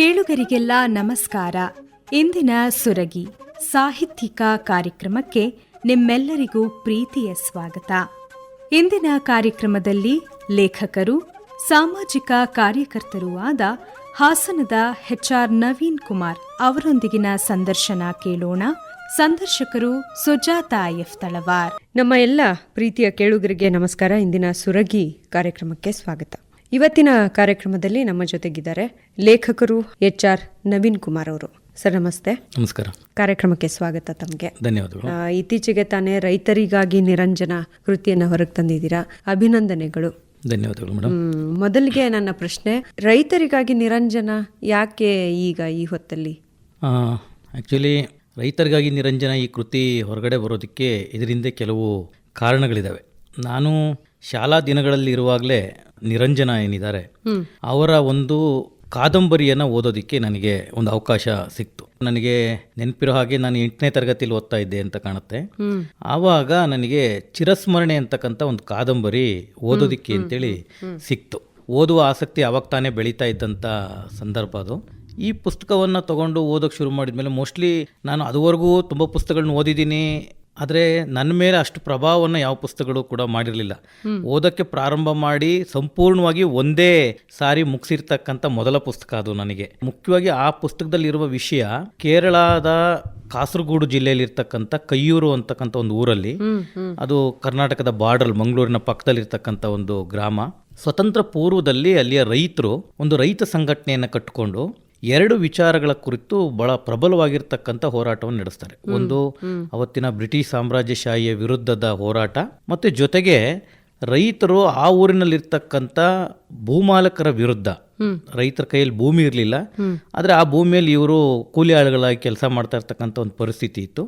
ಕೇಳುಗರಿಗೆಲ್ಲ ನಮಸ್ಕಾರ. ಇಂದಿನ ಸುರಗಿ, ಸಾಹಿತ್ಯಿಕ ಕಾರ್ಯಕ್ರಮಕ್ಕೆ ನಿಮ್ಮೆಲ್ಲರಿಗೂ ಪ್ರೀತಿಯ ಸ್ವಾಗತ. ಇಂದಿನ ಕಾರ್ಯಕ್ರಮದಲ್ಲಿ ಲೇಖಕರು, ಸಾಮಾಜಿಕ ಕಾರ್ಯಕರ್ತರೂ ಆದ ಹಾಸನದ ಹೆಚ್ಆರ್ ನವೀನ್ ಕುಮಾರ್ ಅವರೊಂದಿಗಿನ ಸಂದರ್ಶನ ಕೇಳೋಣ. ಸಂದರ್ಶಕರು ಸುಜಾತಾ ಎಫ್ ತಳವಾರ್. ನಮ್ಮ ಎಲ್ಲ ಪ್ರೀತಿಯ ಕೇಳುಗರಿಗೆ ನಮಸ್ಕಾರ. ಇಂದಿನ ಸುರಗಿ ಕಾರ್ಯಕ್ರಮಕ್ಕೆ ಸ್ವಾಗತ. ಇವತ್ತಿನ ಕಾರ್ಯಕ್ರಮದಲ್ಲಿ ನಮ್ಮ ಜೊತೆಗಿದ್ದಾರೆ ಲೇಖಕರು ಎಚ್ ಆರ್ ನವೀನ್ ಕುಮಾರ್ ಅವರು. ಸರ್ ನಮಸ್ತೆ. ನಮಸ್ಕಾರ. ಕಾರ್ಯಕ್ರಮಕ್ಕೆ ಸ್ವಾಗತ ತಮಗೆ. ಧನ್ಯವಾದಗಳು. ಇತ್ತೀಚೆಗೆ ತಾನೇ ರೈತರಿಗಾಗಿ ನಿರಂಜನ ಕೃತಿಯನ್ನು ಹೊರಗೆ ತಂದಿದ್ದೀರಾ? ಅಭಿನಂದನೆಗಳು. ಧನ್ಯವಾದಗಳು ಮೇಡಮ್ ಮೊದಲಿಗೆ ನನ್ನ ಪ್ರಶ್ನೆ ರೈತರಿಗಾಗಿ ನಿರಂಜನ ಯಾಕೆ ಈಗ ಈ ಹೊತ್ತಲ್ಲಿ? ಆ್ಯಕ್ಚುಲಿ ರೈತರಿಗಾಗಿ ನಿರಂಜನ ಈ ಕೃತಿ ಹೊರಗಡೆ ಬರೋದಕ್ಕೆ ಇದರಿಂದ ಕೆಲವು ಕಾರಣಗಳಿದ್ದಾವೆ ನಾನು ಶಾಲಾ ದಿನಗಳಲ್ಲಿ ಇರುವಾಗಲೇ ನಿರಂಜನ ಏನಿದ್ದಾರೆ ಅವರ ಒಂದು ಕಾದಂಬರಿಯನ್ನು ಓದೋದಕ್ಕೆ ನನಗೆ ಒಂದು ಅವಕಾಶ ಸಿಕ್ತು. ನನಗೆ ನೆನಪಿರೋ ಹಾಗೆ ನಾನು ಎಂಟನೇ ತರಗತಿಯಲ್ಲಿ ಓದ್ತಾ ಇದ್ದೆ ಅಂತ ಕಾಣುತ್ತೆ. ಆವಾಗ ನನಗೆ ಚಿರಸ್ಮರಣೆ ಅಂತಕ್ಕಂಥ ಒಂದು ಕಾದಂಬರಿ ಓದೋದಿಕ್ಕೆ ಅಂತೇಳಿ ಸಿಕ್ತು. ಓದುವ ಆಸಕ್ತಿ ಅವಾಗ ತಾನೇ ಬೆಳೀತಾ ಇದ್ದಂಥ ಸಂದರ್ಭ ಅದು. ಈ ಪುಸ್ತಕವನ್ನು ತಗೊಂಡು ಓದೋಕೆ ಶುರು ಮಾಡಿದ್ಮೇಲೆ ಮೋಸ್ಟ್ಲಿ ನಾನು ಅದುವರೆಗೂ ತುಂಬ ಪುಸ್ತಕಗಳನ್ನ ಓದಿದ್ದೀನಿ ಆದರೆ ನನ್ನ ಮೇಲೆ ಅಷ್ಟು ಪ್ರಭಾವವನ್ನು ಯಾವ ಪುಸ್ತಕಗಳು ಕೂಡ ಮಾಡಿರಲಿಲ್ಲ. ಓದೋಕ್ಕೆ ಪ್ರಾರಂಭ ಮಾಡಿ ಸಂಪೂರ್ಣವಾಗಿ ಒಂದೇ ಸಾರಿ ಮುಗಿಸಿರ್ತಕ್ಕಂಥ ಮೊದಲ ಪುಸ್ತಕ ಅದು ನನಗೆ. ಮುಖ್ಯವಾಗಿ ಆ ಪುಸ್ತಕದಲ್ಲಿರುವ ವಿಷಯ ಕೇರಳದ ಕಾಸರಗೋಡು ಜಿಲ್ಲೆಯಲ್ಲಿರ್ತಕ್ಕಂಥ ಕಯ್ಯೂರು ಅಂತಕ್ಕಂಥ ಒಂದು ಊರಲ್ಲಿ. ಅದು ಕರ್ನಾಟಕದ ಬಾರ್ಡರ್, ಮಂಗಳೂರಿನ ಪಕ್ಕದಲ್ಲಿರ್ತಕ್ಕಂಥ ಒಂದು ಗ್ರಾಮ. ಸ್ವತಂತ್ರ ಪೂರ್ವದಲ್ಲಿ ಅಲ್ಲಿಯ ರೈತರು ಒಂದು ರೈತ ಸಂಘಟನೆಯನ್ನು ಕಟ್ಟಿಕೊಂಡು ಎರಡು ವಿಚಾರಗಳ ಕುರಿತು ಬಹಳ ಪ್ರಬಲವಾಗಿರ್ತಕ್ಕಂಥ ಹೋರಾಟವನ್ನು ನಡೆಸ್ತಾರೆ. ಒಂದು ಅವತ್ತಿನ ಬ್ರಿಟಿಷ್ ಸಾಮ್ರಾಜ್ಯಶಾಹಿಯ ವಿರುದ್ಧದ ಹೋರಾಟ ಮತ್ತು ಜೊತೆಗೆ ರೈತರು ಆ ಊರಿನಲ್ಲಿರ್ತಕ್ಕಂಥ ಭೂಮಾಲಕರ ವಿರುದ್ಧ. ರೈತರ ಕೈಯಲ್ಲಿ ಭೂಮಿ ಇರಲಿಲ್ಲ. ಆದರೆ ಆ ಭೂಮಿಯಲ್ಲಿ ಇವರು ಕೂಲಿ ಆಳುಗಳಾಗಿ ಕೆಲಸ ಮಾಡ್ತಾ ಇರ್ತಕ್ಕಂಥ ಒಂದು ಪರಿಸ್ಥಿತಿ ಇತ್ತು.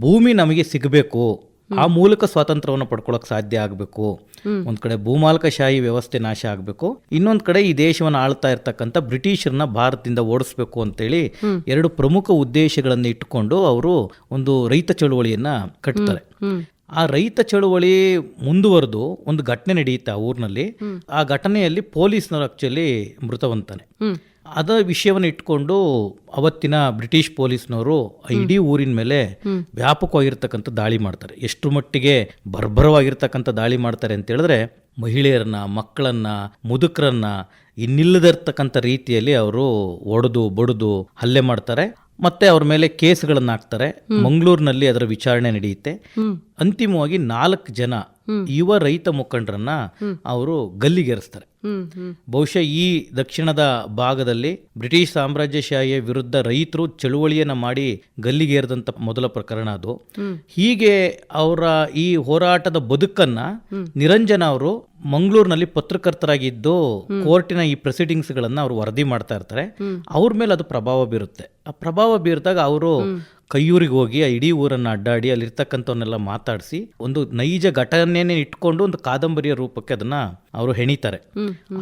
ಭೂಮಿ ನಮಗೆ ಸಿಗಬೇಕು. ಆ ಮೂಲಕ ಸ್ವಾತಂತ್ರ್ಯವನ್ನು ಪಡ್ಕೊಳ್ಳೋಕೆ ಸಾಧ್ಯ ಆಗಬೇಕು. ಒಂದ್ ಕಡೆ ಭೂಮಾಲಕಶಾಹಿ ವ್ಯವಸ್ಥೆ ನಾಶ ಆಗಬೇಕು. ಇನ್ನೊಂದ್ ಕಡೆ ಈ ದೇಶವನ್ನು ಆಳ್ತಾ ಇರ್ತಕ್ಕಂಥ ಬ್ರಿಟಿಷರನ್ನ ಭಾರತದಿಂದ ಓಡಿಸ್ಬೇಕು ಅಂತೇಳಿ ಎರಡು ಪ್ರಮುಖ ಉದ್ದೇಶಗಳನ್ನು ಇಟ್ಟುಕೊಂಡು ಅವರು ಒಂದು ರೈತ ಚಳುವಳಿಯನ್ನ ಕಟ್ತಾರೆ. ಆ ರೈತ ಚಳುವಳಿ ಮುಂದುವರೆದು ಒಂದು ಘಟನೆ ನಡೆಯುತ್ತೆ ಆ ಊರಿನಲ್ಲಿ. ಆ ಘಟನೆಯಲ್ಲಿ ಪೊಲೀಸ್ನವರು ಆಕ್ಚುಲಿ ಮೃತವಂತಾನೆ. ಅದ ವಿಷಯವನ್ನು ಇಟ್ಕೊಂಡು ಅವತ್ತಿನ ಬ್ರಿಟಿಷ್ ಪೊಲೀಸ್ನವರು ಇಡೀ ಊರಿನ ಮೇಲೆ ವ್ಯಾಪಕವಾಗಿರ್ತಕ್ಕಂಥ ದಾಳಿ ಮಾಡ್ತಾರೆ. ಎಷ್ಟು ಮಟ್ಟಿಗೆ ಬರ್ಬರವಾಗಿರ್ತಕ್ಕಂಥ ದಾಳಿ ಮಾಡ್ತಾರೆ ಅಂತ ಹೇಳಿದ್ರೆ ಮಹಿಳೆಯರನ್ನ ಮಕ್ಕಳನ್ನ ಮುದುಕರನ್ನ ಇನ್ನಿಲ್ಲದಿರ್ತಕ್ಕಂಥ ರೀತಿಯಲ್ಲಿ ಅವರು ಒಡೆದು ಬಡಿದು ಹಲ್ಲೆ ಮಾಡ್ತಾರೆ. ಮತ್ತೆ ಅವ್ರ ಮೇಲೆ ಕೇಸ್ಗಳನ್ನ ಹಾಕ್ತಾರೆ. ಮಂಗಳೂರಿನಲ್ಲಿ ಅದರ ವಿಚಾರಣೆ ನಡೆಯುತ್ತೆ. ಅಂತಿಮವಾಗಿ ನಾಲ್ಕು ಜನ ಯುವ ರೈತ ಮುಖಂಡರನ್ನ ಅವರು ಗಲ್ಲಿಗೇರಿಸ್ತಾರೆ. ಬಹುಶಃ ಈ ದಕ್ಷಿಣದ ಭಾಗದಲ್ಲಿ ಬ್ರಿಟಿಷ್ ಸಾಮ್ರಾಜ್ಯಶಾಹಿಯ ವಿರುದ್ಧ ರೈತರು ಚಳುವಳಿಯನ್ನ ಮಾಡಿ ಗಲ್ಲಿಗೇರಿದಂತ ಮೊದಲ ಪ್ರಕರಣ ಅದು. ಹೀಗೆ ಅವರ ಈ ಹೋರಾಟದ ಬದುಕನ್ನ ನಿರಂಜನ ಅವರು ಮಂಗಳೂರಿನಲ್ಲಿ ಪತ್ರಕರ್ತರಾಗಿದ್ದು ಕೋರ್ಟಿನ ಈ ಪ್ರೊಸೀಡಿಂಗ್ಸ್ ಗಳನ್ನ ಅವರು ವರದಿ ಮಾಡ್ತಾ ಇರ್ತಾರೆ. ಅವ್ರ ಮೇಲೆ ಅದು ಪ್ರಭಾವ ಬೀರುತ್ತೆ. ಆ ಪ್ರಭಾವ ಬೀರಿದಾಗ ಅವರು ಕೈಯೂರಿಗೆ ಹೋಗಿ ಆ ಇಡೀ ಊರನ್ನ ಅಡ್ಡಾಡಿ ಅಲ್ಲಿರ್ತಕ್ಕಂಥವನ್ನೆಲ್ಲ ಮಾತಾಡಿಸಿ ಒಂದು ನೈಜ ಘಟನೆಯೇ ಇಟ್ಕೊಂಡು ಒಂದು ಕಾದಂಬರಿಯ ರೂಪಕ್ಕೆ ಅದನ್ನ ಅವರು ಹೆಣಿತಾರೆ.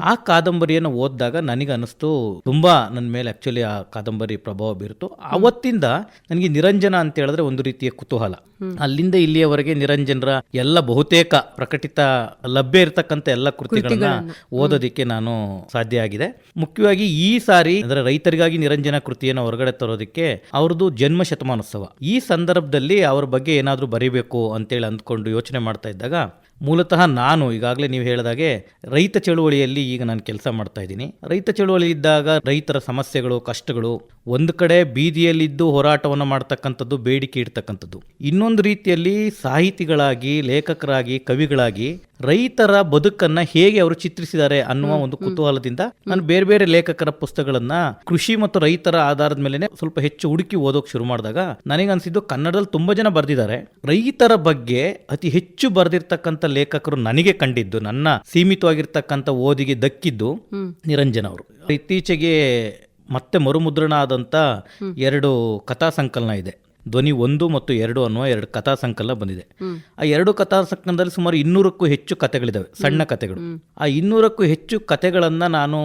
ಆ ಕಾದಂಬರಿಯನ್ನು ಓದಿದಾಗ ನನಗೆ ಅನಿಸ್ತು ತುಂಬಾ ನನ್ನ ಮೇಲೆ ಆ್ಯಕ್ಚುಲಿ ಆ ಕಾದಂಬರಿ ಪ್ರಭಾವ ಬೀರುತ್ತು ಅವತ್ತಿಂದ ನನಗೆ ನಿರಂಜನ ಅಂತ ಹೇಳಿದ್ರೆ ಒಂದು ರೀತಿಯ ಕುತೂಹಲ. ಅಲ್ಲಿಂದ ಇಲ್ಲಿಯವರೆಗೆ ನಿರಂಜನರ ಎಲ್ಲ ಬಹುತೇಕ ಪ್ರಕಟಿತ ಲಭ್ಯ ಇರತಕ್ಕಂಥ ಎಲ್ಲ ಕೃತಿಗಳನ್ನ ಓದೋದಿಕ್ಕೆ ನಾನು ಸಾಧ್ಯ ಆಗಿದೆ. ಮುಖ್ಯವಾಗಿ ಈ ಸಾರಿ ಅಂದ್ರೆ ರೈತರಿಗಾಗಿ ನಿರಂಜನ ಕೃತಿಯನ್ನು ಹೊರಗಡೆ ತರೋದಕ್ಕೆ ಅವ್ರದ್ದು ಜನ್ಮ ಶತಮಾನೋತ್ಸವ ಈ ಸಂದರ್ಭದಲ್ಲಿ ಅವ್ರ ಬಗ್ಗೆ ಏನಾದರೂ ಬರೀಬೇಕು ಅಂತೇಳಿ ಅಂದ್ಕೊಂಡು ಯೋಚನೆ ಮಾಡ್ತಾ ಇದ್ದಾಗ, ಮೂಲತಃ ನಾನು ಈಗಾಗಲೇ ನೀವು ಹೇಳಿದಾಗೆ ರೈತ ಚಳುವಳಿಯಲ್ಲಿ ಈಗ ನಾನು ಕೆಲಸ ಮಾಡ್ತಾ ಇದ್ದೀನಿ. ರೈತ ಚಳುವಳಿ ಇದ್ದಾಗ ರೈತರ ಸಮಸ್ಯೆಗಳು, ಕಷ್ಟಗಳು ಒಂದು ಕಡೆ ಬೀದಿಯಲ್ಲಿದ್ದು ಹೋರಾಟವನ್ನು ಮಾಡ್ತಕ್ಕಂಥದ್ದು, ಬೇಡಿಕೆ ಇಡ್ತಕ್ಕಂಥದ್ದು. ಇನ್ನೊಂದು ರೀತಿಯಲ್ಲಿ ಸಾಹಿತಿಗಳಾಗಿ, ಲೇಖಕರಾಗಿ, ಕವಿಗಳಾಗಿ ರೈತರ ಬದುಕನ್ನ ಹೇಗೆ ಅವರು ಚಿತ್ರಿಸಿದ್ದಾರೆ ಅನ್ನುವ ಒಂದು ಕುತೂಹಲದಿಂದ ನಾನು ಬೇರೆ ಬೇರೆ ಲೇಖಕರ ಪುಸ್ತಕಗಳನ್ನ ಕೃಷಿ ಮತ್ತು ರೈತರ ಆಧಾರದ ಮೇಲೆ ಸ್ವಲ್ಪ ಹೆಚ್ಚು ಹುಡುಕಿ ಓದೋಕೆ ಶುರು ಮಾಡಿದಾಗ ನನಗನ್ಸಿದ್ದು ಕನ್ನಡದಲ್ಲಿ ತುಂಬಾ ಜನ ಬರೆದಿದ್ದಾರೆ. ರೈತರ ಬಗ್ಗೆ ಅತಿ ಹೆಚ್ಚು ಬರೆದಿರ್ತಕ್ಕಂಥ ಲೇಖಕರು ನನಗೆ ಕಂಡಿದ್ದು ನನ್ನ ಸೀಮಿತವಾಗಿರ್ತಕ್ಕಂಥ ಓದಿಗೆ ದಕ್ಕಿದ್ದು ನಿರಂಜನ್ ಅವರು. ಇತ್ತೀಚೆಗೆ ಮತ್ತೆ ಮರುಮುದ್ರಣ ಆದಂತ ಎರಡು ಕಥಾ ಸಂಕಲನ ಇದೆ. ಧ್ವನಿ ಒಂದು ಮತ್ತು ಎರಡು ಅನ್ನುವ ಎರಡು ಕಥಾ ಸಂಕಲನ ಬಂದಿದೆ. ಆ ಎರಡು ಕಥಾ ಸಂಕಲನದಲ್ಲಿ ಸುಮಾರು ಇನ್ನೂರಕ್ಕೂ ಹೆಚ್ಚು ಕಥೆಗಳಿದಾವೆ ಸಣ್ಣ ಕಥೆಗಳು. ಆ ಇನ್ನೂರಕ್ಕೂ ಹೆಚ್ಚು ಕಥೆಗಳನ್ನು ನಾನು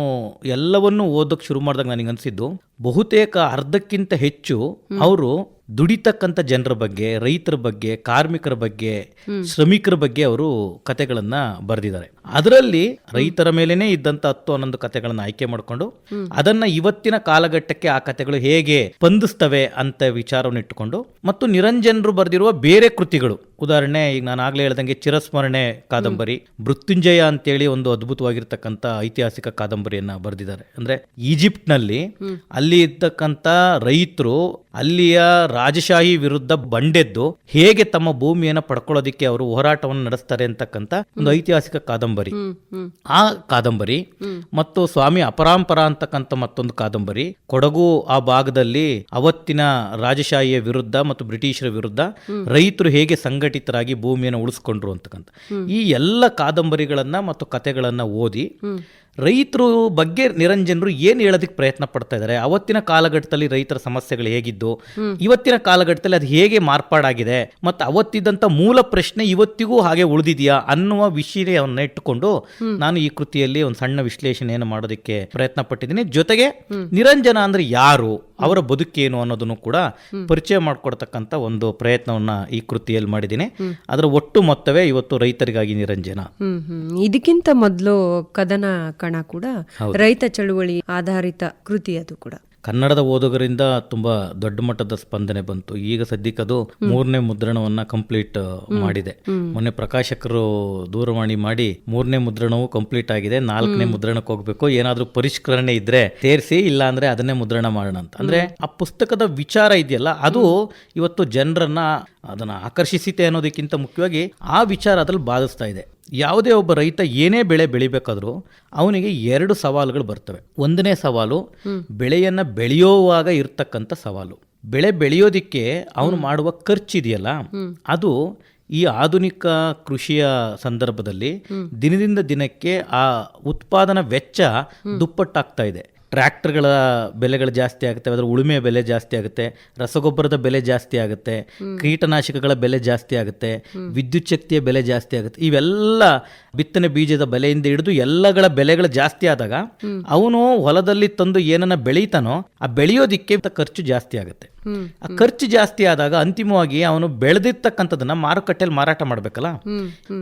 ಎಲ್ಲವನ್ನೂ ಓದೋಕೆ ಶುರು ಮಾಡಿದಾಗ ನನಗೆ ಅನಿಸಿದ್ದು ಬಹುತೇಕ ಅರ್ಧಕ್ಕಿಂತ ಹೆಚ್ಚು ಅವರು ದುಡಿತಕ್ಕಂಥ ಜನರ ಬಗ್ಗೆ ರೈತರ ಬಗ್ಗೆ ಕಾರ್ಮಿಕರ ಬಗ್ಗೆ ಶ್ರಮಿಕರ ಬಗ್ಗೆ ಅವರು ಕಥೆಗಳನ್ನು ಬರೆದಿದ್ದಾರೆ. ಅದರಲ್ಲಿ ರೈತರ ಮೇಲೇನೆ ಇದ್ದಂತ ಹತ್ತು ಹನ್ನೊಂದು ಕಥೆಗಳನ್ನ ಆಯ್ಕೆ ಮಾಡಿಕೊಂಡು ಅದನ್ನ ಇವತ್ತಿನ ಕಾಲಘಟ್ಟಕ್ಕೆ ಆ ಕಥೆಗಳು ಹೇಗೆ ಸ್ಪಂದಿಸ್ತವೆ ಅಂತ ವಿಚಾರವನ್ನು ಇಟ್ಟುಕೊಂಡು ಮತ್ತು ನಿರಂಜನರು ಬರೆದಿರುವ ಬೇರೆ ಕೃತಿಗಳು. ಉದಾಹರಣೆ, ಈಗ ನಾನು ಆಗ್ಲೇ ಹೇಳ್ದಂಗೆ ಚಿರಸ್ಮರಣೆ ಕಾದಂಬರಿ, ಮೃತ್ಯುಂಜಯ ಅಂತೇಳಿ ಒಂದು ಅದ್ಭುತವಾಗಿರ್ತಕ್ಕಂಥ ಐತಿಹಾಸಿಕ ಕಾದಂಬರಿಯನ್ನ ಬರೆದಿದ್ದಾರೆ. ಅಂದ್ರೆ ಈಜಿಪ್ಟ್ನಲ್ಲಿ ಅಲ್ಲಿ ಇದ್ದಕ್ಕಂತ ರೈತರು ಅಲ್ಲಿಯ ರಾಜಶಾಹಿ ವಿರುದ್ಧ ಬಂಡೆದ್ದು ಹೇಗೆ ತಮ್ಮ ಭೂಮಿಯನ್ನು ಪಡ್ಕೊಳ್ಳೋದಿಕ್ಕೆ ಅವರು ಹೋರಾಟವನ್ನು ನಡೆಸ್ತಾರೆ ಅಂತಕ್ಕಂಥ ಒಂದು ಐತಿಹಾಸಿಕ ಕಾದಂಬರಿ. ಆ ಕಾದಂಬರಿ ಮತ್ತು ಸ್ವಾಮಿ ಅಪರಾಂಪರ ಅಂತಕ್ಕಂಥ ಮತ್ತೊಂದು ಕಾದಂಬರಿ ಕೊಡಗು ಆ ಭಾಗದಲ್ಲಿ ಅವತ್ತಿನ ರಾಜಶಾಹಿಯ ವಿರುದ್ಧ ಮತ್ತು ಬ್ರಿಟಿಷರ ವಿರುದ್ಧ ರೈತರು ಹೇಗೆ ಸಂಘಟಿತರಾಗಿ ಭೂಮಿಯನ್ನು ಉಳಿಸ್ಕೊಂಡ್ರು ಅಂತಕ್ಕಂಥ. ಈ ಎಲ್ಲ ಕಾದಂಬರಿಗಳನ್ನ ಮತ್ತು ಕಥೆಗಳನ್ನ ಓದಿ ರೈತರು ಬಗ್ಗೆ ನಿರಂಜನರು ಏನು ಹೇಳೋದಕ್ಕೆ ಪ್ರಯತ್ನ ಪಡ್ತಾ ಇದ್ದಾರೆ ಅವತ್ತಿನ ಕಾಲಘಟ್ಟದಲ್ಲಿ ರೈತರ ಸಮಸ್ಯೆಗಳು ಹೇಗಿದ್ದು? ಇವತ್ತಿನ ಕಾಲಘಟ್ಟದಲ್ಲಿ ಅದು ಹೇಗೆ ಮಾರ್ಪಾಡಾಗಿದೆ? ಮತ್ತು ಅವತ್ತಿದ್ದಂಥ ಮೂಲ ಪ್ರಶ್ನೆ ಇವತ್ತಿಗೂ ಹಾಗೆ ಉಳಿದಿದೆಯಾ ಅನ್ನುವ ವಿಷಯವನ್ನು ಇಟ್ಟುಕೊಂಡು ನಾನು ಈ ಕೃತಿಯಲ್ಲಿ ಒಂದು ಸಣ್ಣ ವಿಶ್ಲೇಷಣೆಯನ್ನು ಮಾಡೋದಕ್ಕೆ ಪ್ರಯತ್ನ ಪಟ್ಟಿದ್ದೀನಿ. ಜೊತೆಗೆ ನಿರಂಜನ ಅಂದ್ರೆ ಯಾರು? ಅವರ ಬದುಕೇನು ಅನ್ನೋದನ್ನು ಕೂಡ ಪರಿಚಯ ಮಾಡಿಕೊಡ್ತಕ್ಕಂಥ ಒಂದು ಪ್ರಯತ್ನವನ್ನ ಈ ಕೃತಿಯಲ್ಲಿ ಮಾಡಿದ್ದೀನಿ. ಅದರ ಒಟ್ಟು ಮೊತ್ತವೇ ಇವತ್ತು ರೈತರಿಗಾಗಿ ನಿರಂಜನ. ಇದಕ್ಕಿಂತ ಮೊದಲು ಕದನ ಕಣ ಕೂಡ ರೈತ ಚಳುವಳಿ ಆಧಾರಿತ ಕೃತಿ ಅದು ಕೂಡ. ಕನ್ನಡದ ಓದುಗರಿಂದ ತುಂಬಾ ದೊಡ್ಡ ಮಟ್ಟದ ಸ್ಪಂದನೆ ಬಂತು. ಈಗ ಸದ್ಯಕ್ಕೆ ಅದು ಮೂರನೇ ಮುದ್ರಣವನ್ನ ಕಂಪ್ಲೀಟ್ ಮಾಡಿದೆ. ಮೊನ್ನೆ ಪ್ರಕಾಶಕರು ದೂರವಾಣಿ ಮಾಡಿ ಮೂರನೇ ಮುದ್ರಣವು ಕಂಪ್ಲೀಟ್ ಆಗಿದೆ ನಾಲ್ಕನೇ ಮುದ್ರಣಕ್ಕೆ ಹೋಗ್ಬೇಕು ಏನಾದ್ರೂ ಪರಿಷ್ಕರಣೆ ಇದ್ರೆ ಸೇರಿಸಿ ಇಲ್ಲ ಅಂದ್ರೆ ಅದನ್ನೇ ಮುದ್ರಣ ಮಾಡೋಣ ಅಂತ. ಅಂದ್ರೆ ಆ ಪುಸ್ತಕದ ವಿಚಾರ ಇದೆಯಲ್ಲ ಅದು ಇವತ್ತು ಜನರನ್ನ ಅದನ್ನ ಆಕರ್ಷಿಸಿತೆ ಅನ್ನೋದಕ್ಕಿಂತ ಮುಖ್ಯವಾಗಿ ಆ ವಿಚಾರ ಅದ್ರಲ್ಲಿ ಬಾಧಿಸ್ತಾ ಇದೆ. ಯಾವುದೇ ಒಬ್ಬ ರೈತ ಏನೇ ಬೆಳೆ ಬೆಳಿಬೇಕಾದ್ರೂ ಅವನಿಗೆ ಎರಡು ಸವಾಲುಗಳು ಬರ್ತವೆ. ಒಂದನೇ ಸವಾಲು ಬೆಳೆಯನ್ನ ಬೆಳೆಯುವಾಗ ಇರ್ತಕ್ಕಂಥ ಸವಾಲು. ಬೆಳೆ ಬೆಳೆಯೋದಿಕ್ಕೆ ಅವನು ಮಾಡುವ ಖರ್ಚಿದೆಯಲ್ಲ ಅದು ಈ ಆಧುನಿಕ ಕೃಷಿಯ ಸಂದರ್ಭದಲ್ಲಿ ದಿನದಿಂದ ದಿನಕ್ಕೆ ಆ ಉತ್ಪಾದನಾ ವೆಚ್ಚ ದುಪ್ಪಟ್ಟಾಗ್ತಾ ಇದೆ. ಟ್ರ್ಯಾಕ್ಟರ್ಗಳ ಬೆಲೆಗಳು ಜಾಸ್ತಿ ಆಗುತ್ತೆ ಅದರ ಉಳುಮೆ ಬೆಲೆ ಜಾಸ್ತಿ ಆಗುತ್ತೆ ರಸಗೊಬ್ಬರದ ಬೆಲೆ ಜಾಸ್ತಿ ಆಗುತ್ತೆ ಕೀಟನಾಶಕಗಳ ಬೆಲೆ ಜಾಸ್ತಿ ಆಗುತ್ತೆ ವಿದ್ಯುತ್ ಶಕ್ತಿಯ ಬೆಲೆ ಜಾಸ್ತಿ ಆಗುತ್ತೆ. ಇವೆಲ್ಲ ಬಿತ್ತನೆ ಬೀಜದ ಬೆಲೆಯಿಂದ ಹಿಡಿದು ಎಲ್ಲಗಳ ಬೆಲೆಗಳು ಜಾಸ್ತಿ ಆದಾಗ ಅವನು ಹೊಲದಲ್ಲಿ ತಂದು ಏನನ್ನ ಬೆಳೀತಾನೋ ಆ ಬೆಳೆಯೋದಿಕ್ಕೆ ಖರ್ಚು ಜಾಸ್ತಿ ಆಗುತ್ತೆ. ಆ ಖರ್ಚು ಜಾಸ್ತಿ ಆದಾಗ ಅಂತಿಮವಾಗಿ ಅವನು ಬೆಳೆದಿರ್ತಕ್ಕಂಥದ್ದನ್ನ ಮಾರುಕಟ್ಟೆಯಲ್ಲಿ ಮಾರಾಟ ಮಾಡ್ಬೇಕಲ್ಲ?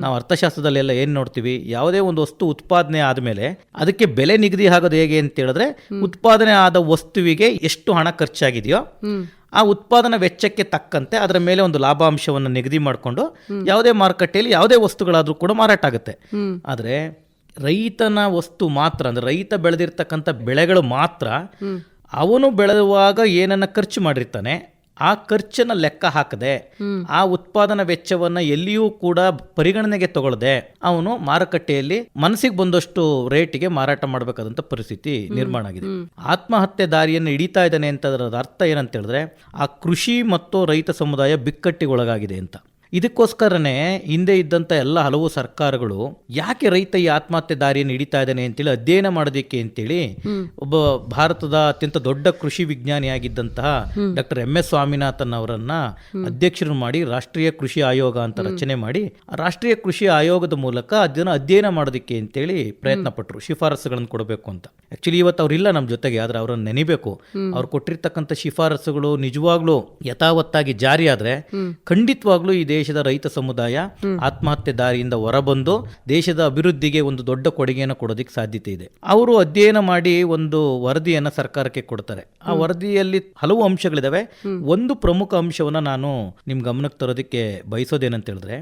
ನಾವು ಅರ್ಥಶಾಸ್ತ್ರದಲ್ಲಿ ಎಲ್ಲ ಏನ್ ನೋಡ್ತೀವಿ? ಯಾವುದೇ ಒಂದು ವಸ್ತು ಉತ್ಪಾದನೆ ಆದಮೇಲೆ ಅದಕ್ಕೆ ಬೆಲೆ ನಿಗದಿ ಆಗೋದು ಹೇಗೆ ಅಂತ ಹೇಳಿದ್ರೆ ಉತ್ಪಾದನೆ ಆದ ವಸ್ತುವಿಗೆ ಎಷ್ಟು ಹಣ ಖರ್ಚಾಗಿದೆಯೋ ಆ ಉತ್ಪಾದನಾ ವೆಚ್ಚಕ್ಕೆ ತಕ್ಕಂತೆ ಅದರ ಮೇಲೆ ಒಂದು ಲಾಭಾಂಶವನ್ನು ನಿಗದಿ ಮಾಡಿಕೊಂಡು ಯಾವುದೇ ಮಾರುಕಟ್ಟೆಯಲ್ಲಿ ಯಾವುದೇ ವಸ್ತುಗಳಾದರೂ ಕೂಡ ಮಾರಾಟ ಆಗುತ್ತೆ ಆದರೆ ರೈತನ ವಸ್ತು ಮಾತ್ರ ಅಂದ್ರೆ ರೈತ ಬೆಳೆದಿರ್ತಕ್ಕಂಥ ಬೆಳೆಗಳು ಮಾತ್ರ ಅವನು ಬೆಳೆಯುವಾಗ ಏನನ್ನ ಖರ್ಚು ಮಾಡಿರ್ತಾನೆ ಆ ಖರ್ಚನ್ನು ಲೆಕ್ಕ ಹಾಕದೆ ಆ ಉತ್ಪಾದನಾ ವೆಚ್ಚವನ್ನ ಎಲ್ಲಿಯೂ ಕೂಡ ಪರಿಗಣನೆಗೆ ತಗೊಳ್ಳದೆ ಅವನು ಮಾರುಕಟ್ಟೆಯಲ್ಲಿ ಮನಸ್ಸಿಗೆ ಬಂದಷ್ಟು ರೇಟಿಗೆ ಮಾರಾಟ ಮಾಡಬೇಕಾದಂತ ಪರಿಸ್ಥಿತಿ ನಿರ್ಮಾಣ ಆಗಿದೆ. ಆತ್ಮಹತ್ಯೆ ದಾರಿಯನ್ನು ಹಿಡಿತಾ ಇದ್ದಾನೆ ಅಂತ ಅದರ ಅರ್ಥ ಏನಂತ ಹೇಳಿದ್ರೆ ಆ ಕೃಷಿ ಮತ್ತು ರೈತ ಸಮುದಾಯ ಬಿಕ್ಕಟ್ಟಿಗೊಳಗಾಗಿದೆ ಅಂತ. ಇದಕ್ಕೋಸ್ಕರನೇ ಹಿಂದೆ ಇದ್ದಂಥ ಎಲ್ಲ ಹಲವು ಸರ್ಕಾರಗಳು ಯಾಕೆ ರೈತ ಈ ಆತ್ಮಹತ್ಯೆ ದಾರಿಯನ್ನು ಹಿಡಿತಾ ಇದ್ದಾನೆ ಅಂತೇಳಿ ಅಧ್ಯಯನ ಮಾಡೋದಕ್ಕೆ ಅಂತೇಳಿ ಒಬ್ಬ ಭಾರತದ ಅತ್ಯಂತ ದೊಡ್ಡ ಕೃಷಿ ವಿಜ್ಞಾನಿಯಾಗಿದ್ದಂತಹ ಡಾಕ್ಟರ್ ಎಂ ಎಸ್ ಸ್ವಾಮಿನಾಥನ್ ಅವರನ್ನ ಅಧ್ಯಕ್ಷರು ಮಾಡಿ ರಾಷ್ಟ್ರೀಯ ಕೃಷಿ ಆಯೋಗ ಅಂತ ರಚನೆ ಮಾಡಿ ರಾಷ್ಟ್ರೀಯ ಕೃಷಿ ಆಯೋಗದ ಮೂಲಕ ಅದನ್ನು ಅಧ್ಯಯನ ಮಾಡೋದಕ್ಕೆ ಅಂತೇಳಿ ಪ್ರಯತ್ನ ಪಟ್ಟರು ಶಿಫಾರಸುಗಳನ್ನು ಕೊಡಬೇಕು ಅಂತ. ಆಕ್ಚುಲಿ ಇವತ್ತು ಅವ್ರಿಲ್ಲ ನಮ್ಮ ಜೊತೆಗೆ ಆದ್ರೆ ಅವರನ್ನು ನೆನಿಬೇಕು. ಅವ್ರು ಕೊಟ್ಟಿರ್ತಕ್ಕಂಥ ಶಿಫಾರಸುಗಳು ನಿಜವಾಗ್ಲೂ ಯಥಾವತ್ತಾಗಿ ಜಾರಿ ಆದ್ರೆ ಖಂಡಿತವಾಗ್ಲೂ ಈ ದೇಶದ ರೈತ ಸಮುದಾಯ ಆತ್ಮಹತ್ಯೆ ದಾರಿಯಿಂದ ಹೊರಬಂದು ದೇಶದ ಅಭಿವೃದ್ಧಿಗೆ ಒಂದು ದೊಡ್ಡ ಕೊಡುಗೆಯನ್ನು ಕೊಡೋದಕ್ಕೆ ಸಾಧ್ಯತೆ ಇದೆ. ಅವರು ಅಧ್ಯಯನ ಮಾಡಿ ಒಂದು ವರದಿಯನ್ನ ಸರ್ಕಾರಕ್ಕೆ ಕೊಡ್ತಾರೆ. ಆ ವರದಿಯಲ್ಲಿ ಹಲವು ಅಂಶಗಳಿದಾವೆ. ಒಂದು ಪ್ರಮುಖ ಅಂಶವನ್ನ ನಾನು ನಿಮ್ ಗಮನಕ್ಕೆ ತರೋದಕ್ಕೆ ಬಯಸೋದೇನಂತ ಹೇಳಿದ್ರೆ,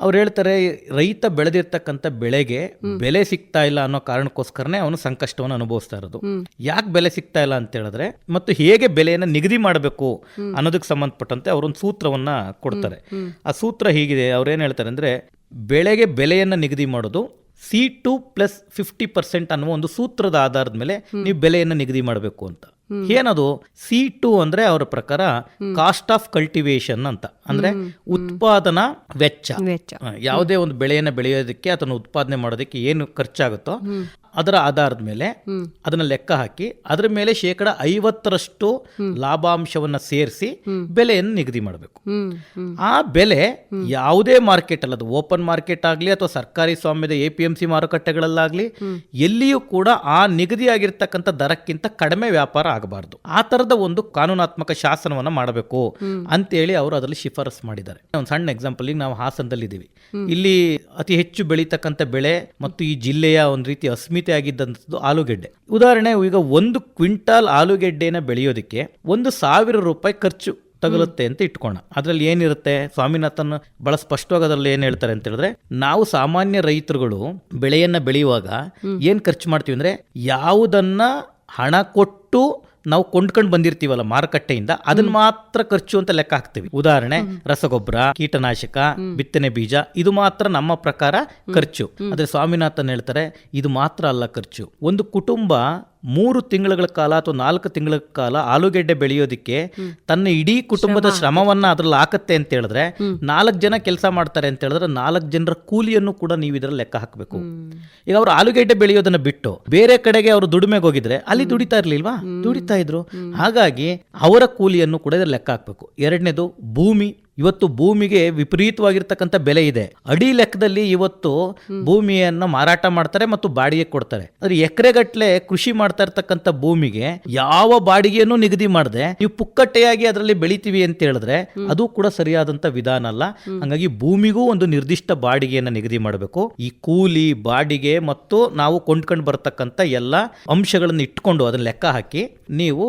ಅವ್ರು ಹೇಳ್ತಾರೆ ರೈತ ಬೆಳೆದಿರ್ತಕ್ಕಂಥ ಬೆಳೆಗೆ ಬೆಲೆ ಸಿಗ್ತಾ ಇಲ್ಲ ಅನ್ನೋ ಕಾರಣಕ್ಕೋಸ್ಕರನೇ ಅವನು ಸಂಕಷ್ಟವನ್ನು ಅನುಭವಿಸ್ತಾ ಇರೋದು. ಯಾಕೆ ಬೆಲೆ ಸಿಗ್ತಾ ಇಲ್ಲ ಅಂತ ಹೇಳಿದ್ರೆ, ಮತ್ತು ಹೇಗೆ ಬೆಲೆಯನ್ನು ನಿಗದಿ ಮಾಡಬೇಕು ಅನ್ನೋದಕ್ಕೆ ಸಂಬಂಧಪಟ್ಟಂತೆ ಅವರೊಂದು ಸೂತ್ರವನ್ನ ಕೊಡ್ತಾರೆ. ಆ ಸೂತ್ರ ಹೀಗಿದೆ ಅವ್ರೇನ್ ಹೇಳ್ತಾರೆ ಅಂದ್ರೆ, ಬೆಳೆಗೆ ಬೆಲೆಯನ್ನ ನಿಗದಿ ಮಾಡೋದು C two plus fifty percent ಅನ್ನುವ ಒಂದು ಸೂತ್ರದ ಆಧಾರದ ಮೇಲೆ ನೀವು ಬೆಲೆಯನ್ನು ನಿಗದಿ ಮಾಡಬೇಕು ಅಂತ. ಏನದು? ಸಿ ಟು ಅಂದ್ರೆ ಅವರ ಪ್ರಕಾರ ಕಾಸ್ಟ್ ಆಫ್ ಕಲ್ಟಿವೇಶನ್ ಅಂತ. ಅಂದ್ರೆ ಉತ್ಪಾದನಾ ವೆಚ್ಚ. ವೆಚ್ಚ. ಯಾವುದೇ ಒಂದು ಬೆಳೆಯನ್ನು ಬೆಳೆಯೋದಕ್ಕೆ ಅದನ್ನು ಉತ್ಪಾದನೆ ಮಾಡೋದಕ್ಕೆ ಏನು ಖರ್ಚಾಗುತ್ತೋ ಅದರ ಆಧಾರದ ಮೇಲೆ ಅದನ್ನ ಲೆಕ್ಕ ಹಾಕಿ ಅದರ ಮೇಲೆ ಶೇಕಡ ಐವತ್ತರಷ್ಟು ಲಾಭಾಂಶವನ್ನ ಸೇರಿಸಿ ಬೆಲೆಯನ್ನು ನಿಗದಿ ಮಾಡಬೇಕು. ಆ ಬೆಲೆ ಯಾವುದೇ ಮಾರ್ಕೆಟ್ ಅಲ್ಲ, ಅದು ಓಪನ್ ಮಾರ್ಕೆಟ್ ಆಗಲಿ ಅಥವಾ ಸರ್ಕಾರಿ ಸ್ವಾಮ್ಯದ ಎ ಪಿ ಎಂ ಸಿ ಮಾರುಕಟ್ಟೆಗಳಲ್ಲಾಗಲಿ ಎಲ್ಲಿಯೂ ಕೂಡ ಆ ನಿಗದಿಯಾಗಿರ್ತಕ್ಕಂಥ ದರಕ್ಕಿಂತ ಕಡಿಮೆ ವ್ಯಾಪಾರ ಆಗಬಾರದು. ಆ ತರದ ಒಂದು ಕಾನೂನಾತ್ಮಕ ಶಾಸನವನ್ನ ಮಾಡಬೇಕು ಅಂತೇಳಿ ಅವರು ಅದರಲ್ಲಿ ಶಿಫಾರಸ್ ಮಾಡಿದ್ದಾರೆ. ಒಂದು ಸಣ್ಣ ಎಕ್ಸಾಂಪಲ್ ನಾವು ಹಾಸನದಲ್ಲಿ ಇದ್ದೀವಿ ಇಲ್ಲಿ ಅತಿ ಹೆಚ್ಚು ಬೆಳೀತಕ್ಕಂಥ ಬೆಳೆ ಮತ್ತು ಈ ಜಿಲ್ಲೆಯ ಒಂದು ರೀತಿ ಅಸ್ಮಿತೆ ಆಗಿದ್ದಂಥದ್ದು ಆಲೂಗೆಡ್ಡೆ. ಉದಾಹರಣೆ ಈಗ ಒಂದು ಕ್ವಿಂಟಾಲ್ ಆಲೂಗೆಡ್ಡೆನ ಬೆಳೆಯೋದಕ್ಕೆ ಒಂದು ಸಾವಿರ ರೂಪಾಯಿ ಖರ್ಚು ತಗಲುತ್ತೆ ಅಂತ ಇಟ್ಕೋಣ ಅದರಲ್ಲಿ ಏನಿರುತ್ತೆ? ಸ್ವಾಮಿನಾಥನ್ ಬಹಳ ಸ್ಪಷ್ಟವಾಗಿ ಅದರಲ್ಲಿ ಏನ್ ಹೇಳ್ತಾರೆ ಅಂತ ಹೇಳಿದ್ರೆ ನಾವು ಸಾಮಾನ್ಯ ರೈತರುಗಳು ಬೆಳೆಯನ್ನ ಬೆಳೆಯುವಾಗ ಏನ್ ಖರ್ಚು ಮಾಡ್ತೀವಿ ಅಂದ್ರೆ ಯಾವುದನ್ನ ಹಣ ಕೊಟ್ಟು ನಾವು ಕೊಂಡ್ಕೊಂಡು ಬಂದಿರ್ತೀವಲ್ಲ ಮಾರುಕಟ್ಟೆಯಿಂದ ಅದನ್ನ ಮಾತ್ರ ಖರ್ಚು ಅಂತ ಲೆಕ್ಕ ಹಾಕ್ತೀವಿ. ಉದಾಹರಣೆ ರಸಗೊಬ್ಬರ ಕೀಟನಾಶಕ ಬಿತ್ತನೆ ಬೀಜ ಇದು ಮಾತ್ರ ನಮ್ಮ ಪ್ರಕಾರ ಖರ್ಚು. ಅದೇ ಸ್ವಾಮಿನಾಥನ್ ಹೇಳ್ತಾರೆ ಇದು ಮಾತ್ರ ಅಲ್ಲ ಖರ್ಚು. ಒಂದು ಕುಟುಂಬ ಮೂರು ತಿಂಗಳ ಕಾಲ ಅಥವಾ ನಾಲ್ಕು ತಿಂಗಳ ಕಾಲ ಆಲೂಗೆಡ್ಡೆ ಬೆಳೆಯೋದಿಕ್ಕೆ ತನ್ನ ಇಡೀ ಕುಟುಂಬದ ಶ್ರಮವನ್ನ ಅದ್ರಲ್ಲಿ ಹಾಕತ್ತೆ ಅಂತ ಹೇಳಿದ್ರೆ ನಾಲ್ಕು ಜನ ಕೆಲಸ ಮಾಡ್ತಾರೆ ಅಂತ ಹೇಳಿದ್ರೆ ನಾಲ್ಕು ಜನರ ಕೂಲಿಯನ್ನು ಕೂಡ ನೀವು ಇದರಲ್ಲಿ ಲೆಕ್ಕ ಹಾಕಬೇಕು. ಈಗ ಅವರು ಆಲೂಗೆಡ್ಡೆ ಬೆಳೆಯೋದನ್ನ ಬಿಟ್ಟು ಬೇರೆ ಕಡೆಗೆ ಅವರು ದುಡಿಮೆಗೆ ಹೋಗಿದ್ರೆ ಅಲ್ಲಿ ದುಡಿತಾ ಇರ್ಲಿಲ್ವಾ? ದುಡಿತಾ ಇದ್ರು. ಹಾಗಾಗಿ ಅವರ ಕೂಲಿಯನ್ನು ಕೂಡ ಇದ್ರ ಲೆಕ್ಕ ಹಾಕ್ಬೇಕು. ಎರಡನೇದು ಭೂಮಿ. ಇವತ್ತು ಭೂಮಿಗೆ ವಿಪರೀತವಾಗಿರ್ತಕ್ಕಂಥ ಬೆಲೆ ಇದೆ. ಅಡಿ ಲೆಕ್ಕದಲ್ಲಿ ಇವತ್ತು ಭೂಮಿಯನ್ನು ಮಾರಾಟ ಮಾಡ್ತಾರೆ ಮತ್ತು ಬಾಡಿಗೆ ಕೊಡ್ತಾರೆ. ಅಂದ್ರೆ ಎಕರೆಗಟ್ಟಲೆ ಕೃಷಿ ಮಾಡ್ತಾ ಇರ್ತಕ್ಕಂಥ ಭೂಮಿಗೆ ಯಾವ ಬಾಡಿಗೆಯನ್ನು ನಿಗದಿ ಮಾಡದೆ ನೀವು ಪುಕ್ಕಟ್ಟೆಯಾಗಿ ಅದರಲ್ಲಿ ಬೆಳಿತೀವಿ ಅಂತ ಹೇಳಿದ್ರೆ ಅದು ಕೂಡ ಸರಿಯಾದಂತ ವಿಧಾನ ಅಲ್ಲ. ಹಂಗಾಗಿ ಭೂಮಿಗೂ ಒಂದು ನಿರ್ದಿಷ್ಟ ಬಾಡಿಗೆಯನ್ನು ನಿಗದಿ ಮಾಡಬೇಕು. ಈ ಕೂಲಿ ಬಾಡಿಗೆ ಮತ್ತು ನಾವು ಕೊಂಡ್ಕೊಂಡು ಬರ್ತಕ್ಕಂಥ ಎಲ್ಲ ಅಂಶಗಳನ್ನು ಇಟ್ಕೊಂಡು ಅದನ್ನ ಲೆಕ್ಕ ಹಾಕಿ ನೀವು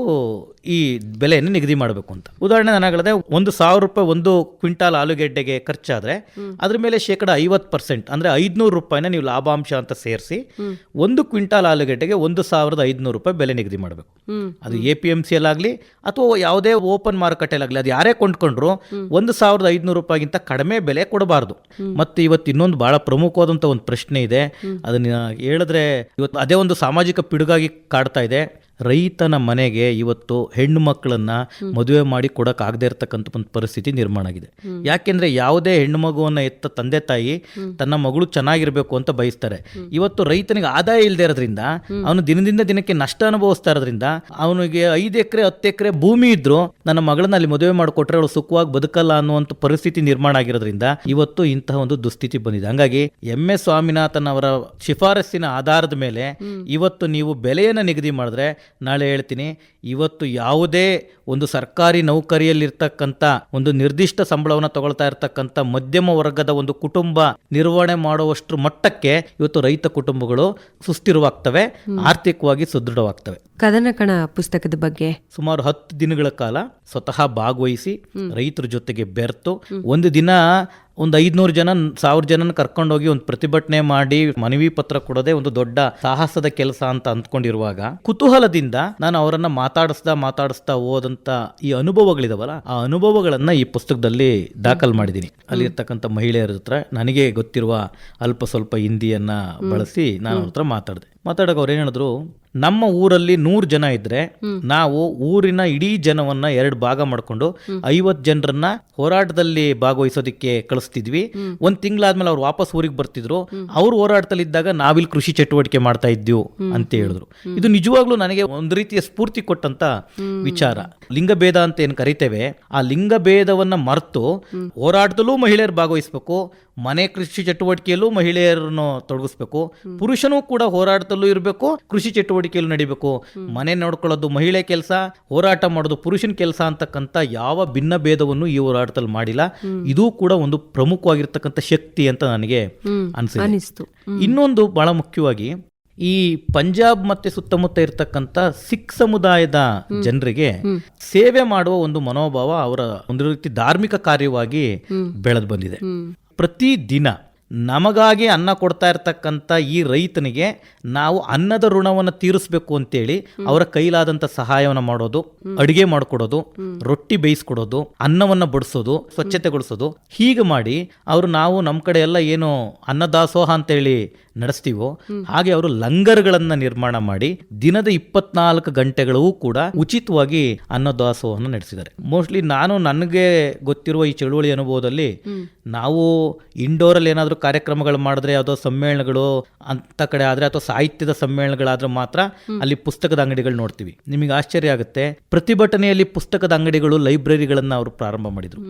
ಈ ಬೆಲೆಯನ್ನು ನಿಗದಿ ಮಾಡಬೇಕು ಅಂತ. ಉದಾಹರಣೆ ನಾನು ಹೇಳಿದೆ ಒಂದು ಸಾವಿರ ರೂಪಾಯಿ ಒಂದು ಕ್ವಿಂಟಾಲ್ ಆಲೂಗೆಡ್ಡೆಗೆ ಖರ್ಚಾದ್ರೆ ಅದ್ರ ಮೇಲೆ ಶೇಕಡ ಐವತ್ತು ಪರ್ಸೆಂಟ್ ಅಂದ್ರೆ ಐದ್ನೂರು ರೂಪಾಯಿನ ನೀವು ಲಾಭಾಂಶ ಅಂತ ಸೇರಿಸಿ ಒಂದು ಕ್ವಿಂಟಾಲ್ ಆಲೂಗೆಡ್ಡೆಗೆ ಒಂದು ಸಾವಿರದ ಐದುನೂರು ರೂಪಾಯಿ ಬೆಲೆ ನಿಗದಿ ಮಾಡಬೇಕು. ಅದು ಎ ಪಿ ಎಂ ಸಿ ಅಲ್ಲಾಗ್ಲಿ ಅಥವಾ ಯಾವುದೇ ಓಪನ್ ಮಾರುಕಟ್ಟೆಲಾಗ್ಲಿ ಅದು ಯಾರೇ ಕೊಂಡ್ಕೊಂಡ್ರು ಒಂದು ಸಾವಿರದ ಐದುನೂರು ರೂಪಾಯಿಗಿಂತ ಕಡಿಮೆ ಬೆಲೆ ಕೊಡಬಾರ್ದು. ಮತ್ತೆ ಇವತ್ತು ಇನ್ನೊಂದು ಬಹಳ ಪ್ರಮುಖವಾದಂಥ ಒಂದು ಪ್ರಶ್ನೆ ಇದೆ. ಅದನ್ನ ಹೇಳಿದ್ರೆ ಇವತ್ತು ಅದೇ ಒಂದು ಸಾಮಾಜಿಕ ಪಿಡುಗಾಗಿ ಕಾಡ್ತಾ ಇದೆ. ರೈತನ ಮನೆಗೆ ಇವತ್ತು ಹೆಣ್ಣು ಮಕ್ಕಳನ್ನ ಮದುವೆ ಮಾಡಿ ಕೊಡಕ್ ಆಗದೆ ಇರತಕ್ಕಂಥ ಒಂದು ಪರಿಸ್ಥಿತಿ ನಿರ್ಮಾಣ ಆಗಿದೆ. ಯಾಕೆಂದ್ರೆ ಯಾವುದೇ ಹೆಣ್ಣು ಮಗುವನ್ನ ಎತ್ತ ತಂದೆ ತಾಯಿ ತನ್ನ ಮಗಳು ಚೆನ್ನಾಗಿರ್ಬೇಕು ಅಂತ ಬಯಸ್ತಾರೆ. ಇವತ್ತು ರೈತನಿಗೆ ಆದಾಯ ಇಲ್ಲದೆ ಇರೋದ್ರಿಂದ ಅವನು ದಿನದಿಂದ ದಿನಕ್ಕೆ ನಷ್ಟ ಅನುಭವಿಸ್ತಾ ಇರೋದ್ರಿಂದ ಅವನಿಗೆ ಐದು ಎಕರೆ ಹತ್ತು ಎಕರೆ ಭೂಮಿ ಇದ್ರು ನನ್ನ ಮಗಳನ್ನ ಅಲ್ಲಿ ಮದುವೆ ಮಾಡಿಕೊಟ್ರೆ ಅವಳು ಸುಖವಾಗಿ ಬದುಕಲ್ಲ ಅನ್ನುವಂಥ ಪರಿಸ್ಥಿತಿ ನಿರ್ಮಾಣ ಆಗಿರೋದ್ರಿಂದ ಇವತ್ತು ಇಂತಹ ಒಂದು ದುಸ್ಥಿತಿ ಬಂದಿದೆ. ಹಂಗಾಗಿ ಎಂ ಎಸ್ ಸ್ವಾಮಿನಾಥನ್ ಅವರ ಶಿಫಾರಸ್ಸಿನ ಆಧಾರದ ಮೇಲೆ ಇವತ್ತು ನೀವು ಬೆಲೆಯನ್ನು ನಿಗದಿ ಮಾಡಿದ್ರೆ ನಾಳೆ ಹೇಳ್ತೀನಿ. ಇವತ್ತು ಯಾವುದೇ ಒಂದು ಸರ್ಕಾರಿ ನೌಕರಿಯಲ್ಲಿರ್ತಕ್ಕಂಥ ಒಂದು ನಿರ್ದಿಷ್ಟ ಸಂಬಳವನ್ನು ತಗೊಳ್ತಾ ಇರ್ತಕ್ಕಂಥ ಮಧ್ಯಮ ವರ್ಗದ ಒಂದು ಕುಟುಂಬ ನಿರ್ವಹಣೆ ಮಾಡುವಷ್ಟು ಮಟ್ಟಕ್ಕೆ ಇವತ್ತು ರೈತ ಕುಟುಂಬಗಳು ಸುಸ್ಥಿರವಾಗ್ತವೆ ಆರ್ಥಿಕವಾಗಿ ಸುದೃಢವಾಗ್ತವೆ. ಕದನ ಕಣ ಪುಸ್ತಕದ ಬಗ್ಗೆ? ಸುಮಾರು ಹತ್ತು ದಿನಗಳ ಕಾಲ ಸ್ವತಃ ಭಾಗವಹಿಸಿ ರೈತರ ಜೊತೆಗೆ ಬೆರೆತು ಒಂದು ದಿನ ಒಂದು ಐದ್ನೂರು ಜನ ಸಾವಿರ ಜನನ ಕರ್ಕೊಂಡೋಗಿ ಒಂದು ಪ್ರತಿಭಟನೆ ಮಾಡಿ ಮನವಿ ಪತ್ರ ಕೊಡೋದೇ ಒಂದು ದೊಡ್ಡ ಸಾಹಸದ ಕೆಲಸ ಅಂತ ಅಂದ್ಕೊಂಡಿರುವಾಗ ಕುತೂಹಲದಿಂದ ನಾನು ಅವರನ್ನ ಮಾತಾಡಿಸ್ತಾ ಮಾತಾಡಿಸ್ತಾ ಹೋದಂತ ಈ ಅನುಭವಗಳಿದಾವಲ್ಲ ಆ ಅನುಭವಗಳನ್ನು ಈ ಪುಸ್ತಕದಲ್ಲಿ ದಾಖಲು ಮಾಡಿದ್ದೀನಿ ಅಲ್ಲಿರ್ತಕ್ಕಂಥ ಮಹಿಳೆಯರ ಹತ್ರ ನನಗೆ ಗೊತ್ತಿರುವ ಅಲ್ಪ ಸ್ವಲ್ಪ ಹಿಂದಿಯನ್ನ ಬಳಸಿ ನಾನು ಅವ್ರ ಹತ್ರ ಮಾತಾಡಿದೆ. ಮಾತಾಡೋಕೆ ಅವ್ರು ಏನು ಹೇಳಿದ್ರು ನಮ್ಮ ಊರಲ್ಲಿ ನೂರು ಜನ ಇದ್ರೆ ನಾವು ಊರಿನ ಇಡೀ ಜನವನ್ನ ಎರಡು ಭಾಗ ಮಾಡ್ಕೊಂಡು ಐವತ್ ಜನರನ್ನ ಹೋರಾಟದಲ್ಲಿ ಭಾಗವಹಿಸೋದಕ್ಕೆ ಕಳಿಸ್ತಿದ್ವಿ. ಒಂದು ತಿಂಗಳಾದ್ಮೇಲೆ ಅವ್ರು ವಾಪಸ್ ಊರಿಗೆ ಬರ್ತಿದ್ರು. ಅವ್ರು ಹೋರಾಟದಲ್ಲಿ ಇದ್ದಾಗ ನಾವಿಲ್ಲಿ ಕೃಷಿ ಚಟುವಟಿಕೆ ಮಾಡ್ತಾ ಇದ್ವಿ ಅಂತ ಹೇಳಿದ್ರು. ಇದು ನಿಜವಾಗ್ಲೂ ನನಗೆ ಒಂದು ರೀತಿಯ ಸ್ಫೂರ್ತಿ ಕೊಟ್ಟಂತ ವಿಚಾರ. ಲಿಂಗಭೇದ ಅಂತ ಏನು ಕರಿತೇವೆ ಆ ಲಿಂಗಭೇದವನ್ನ ಮರೆತು ಹೋರಾಟದಲ್ಲೂ ಮಹಿಳೆಯರು ಭಾಗವಹಿಸಬೇಕು ಮನೆ ಕೃಷಿ ಚಟುವಟಿಕೆಯಲ್ಲೂ ಮಹಿಳೆಯರನ್ನು ತೊಡಗಿಸ್ಬೇಕು ಪುರುಷನೂ ಕೂಡ ಹೋರಾಟದಲ್ಲೂ ಇರಬೇಕು ಕೃಷಿ ಚಟುವಟಿಕೆಯಲ್ಲೂ ನಡಿಬೇಕು. ಮನೆ ನೋಡ್ಕೊಳ್ಳೋದು ಮಹಿಳೆ ಕೆಲಸ ಹೋರಾಟ ಮಾಡೋದು ಪುರುಷನ ಕೆಲಸ ಅಂತಕ್ಕಂಥ ಯಾವ ಭಿನ್ನ ಭೇದವನ್ನು ಈ ಹೋರಾಟದಲ್ಲಿ ಮಾಡಿಲ್ಲ. ಇದು ಕೂಡ ಒಂದು ಪ್ರಮುಖವಾಗಿರ್ತಕ್ಕಂಥ ಶಕ್ತಿ ಅಂತ ನನಗೆ ಅನಿಸ್ತು. ಇನ್ನೊಂದು ಬಹಳ ಮುಖ್ಯವಾಗಿ ಈ ಪಂಜಾಬ್ ಮತ್ತೆ ಸುತ್ತಮುತ್ತ ಇರತಕ್ಕಂತ ಸಿಖ್ ಸಮುದಾಯದ ಜನರಿಗೆ ಸೇವೆ ಮಾಡುವ ಒಂದು ಮನೋಭಾವ ಅವರ ಒಂದು ರೀತಿ ಧಾರ್ಮಿಕ ಕಾರ್ಯವಾಗಿ ಬೆಳೆದು ಬಂದಿದೆ. ಪ್ರತಿ ದಿನ ನಮಗಾಗಿ ಅನ್ನ ಕೊಡ್ತಾ ಇರ್ತಕ್ಕಂಥ ಈ ರೈತನಿಗೆ ನಾವು ಅನ್ನದ ಋಣವನ್ನು ತೀರಿಸಬೇಕು ಅಂತೇಳಿ ಅವರ ಕೈಲಾದಂಥ ಸಹಾಯವನ್ನು ಮಾಡೋದು ಅಡುಗೆ ಮಾಡಿಕೊಡೋದು ರೊಟ್ಟಿ ಬೇಯಿಸ್ಕೊಡೋದು ಅನ್ನವನ್ನ ಬಡಿಸೋದು ಸ್ವಚ್ಛತೆಗೊಳಿಸೋದು ಹೀಗೆ ಮಾಡಿ ಅವರು ನಾವು ನಮ್ಮ ಕಡೆ ಎಲ್ಲ ಏನು ಅನ್ನದಾಸೋಹ ಅಂತೇಳಿ ನಡೆಸ್ತೀವೋ ಹಾಗೆ ಅವರು ಲಂಗರ್ಗಳನ್ನ ನಿರ್ಮಾಣ ಮಾಡಿ ದಿನದ ಇಪ್ಪತ್ನಾಲ್ಕು ಗಂಟೆಗಳೂ ಕೂಡ ಉಚಿತವಾಗಿ ಅನ್ನದಾಸೋಹವನ್ನು ನಡೆಸಿದ್ದಾರೆ. ಮೋಸ್ಟ್ಲಿ ನಾನು ನನಗೆ ಗೊತ್ತಿರುವ ಈ ಚಳುವಳಿ ಅನುಭವದಲ್ಲಿ ನಾವು ಇಂಡೋರ್ ಅಲ್ಲಿ ಏನಾದರೂ ಕಾರ್ಯಕ್ರಮಗಳು ಮಾಡಿದ್ರೆ ಯಾವುದೋ ಸಮ್ಮೇಳನಗಳು ಅಂತ ಕಡೆ ಆದ್ರೆ ಅಥವಾ ಸಾಹಿತ್ಯದ ಸಮ್ಮೇಳನಗಳಾದ್ರೆ ಮಾತ್ರ ಅಲ್ಲಿ ಪುಸ್ತಕದ ಅಂಗಡಿಗಳು ನೋಡ್ತೀವಿ. ನಿಮಗೆ ಆಶ್ಚರ್ಯ ಆಗುತ್ತೆ ಪ್ರತಿಭಟನೆಯಲ್ಲಿ ಪುಸ್ತಕದ ಅಂಗಡಿಗಳು ಲೈಬ್ರರಿಗಳನ್ನ ಅವರು ಪ್ರಾರಂಭ ಮಾಡಿದ್ರು.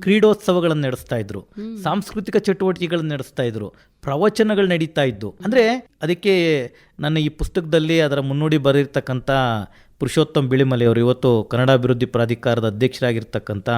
ಕ್ರೀಡೋತ್ಸವಗಳನ್ನು ನಡೆಸ್ತಾ ಇದ್ರು. ಸಾಂಸ್ಕೃತಿಕ ಚಟುವಟಿಕೆಗಳನ್ನು ನಡೆಸ್ತಾ ಇದ್ರು. ಪ್ರವಚನಗಳು ನಡೀತಾ ಇದ್ದು. ಅಂದ್ರೆ ಅದಕ್ಕೆ ನನ್ನ ಈ ಪುಸ್ತಕದಲ್ಲಿ ಅದರ ಮುನ್ನುಡಿ ಬರೆದಿರ್ತಕ್ಕಂಥ ಪುರುಷೋತ್ತಮ್ ಬಿಳಿಮಲೆಯವರು ಇವತ್ತು ಕನ್ನಡ ಅಭಿವೃದ್ಧಿ ಪ್ರಾಧಿಕಾರದ ಅಧ್ಯಕ್ಷರಾಗಿರ್ತಕ್ಕಂಥ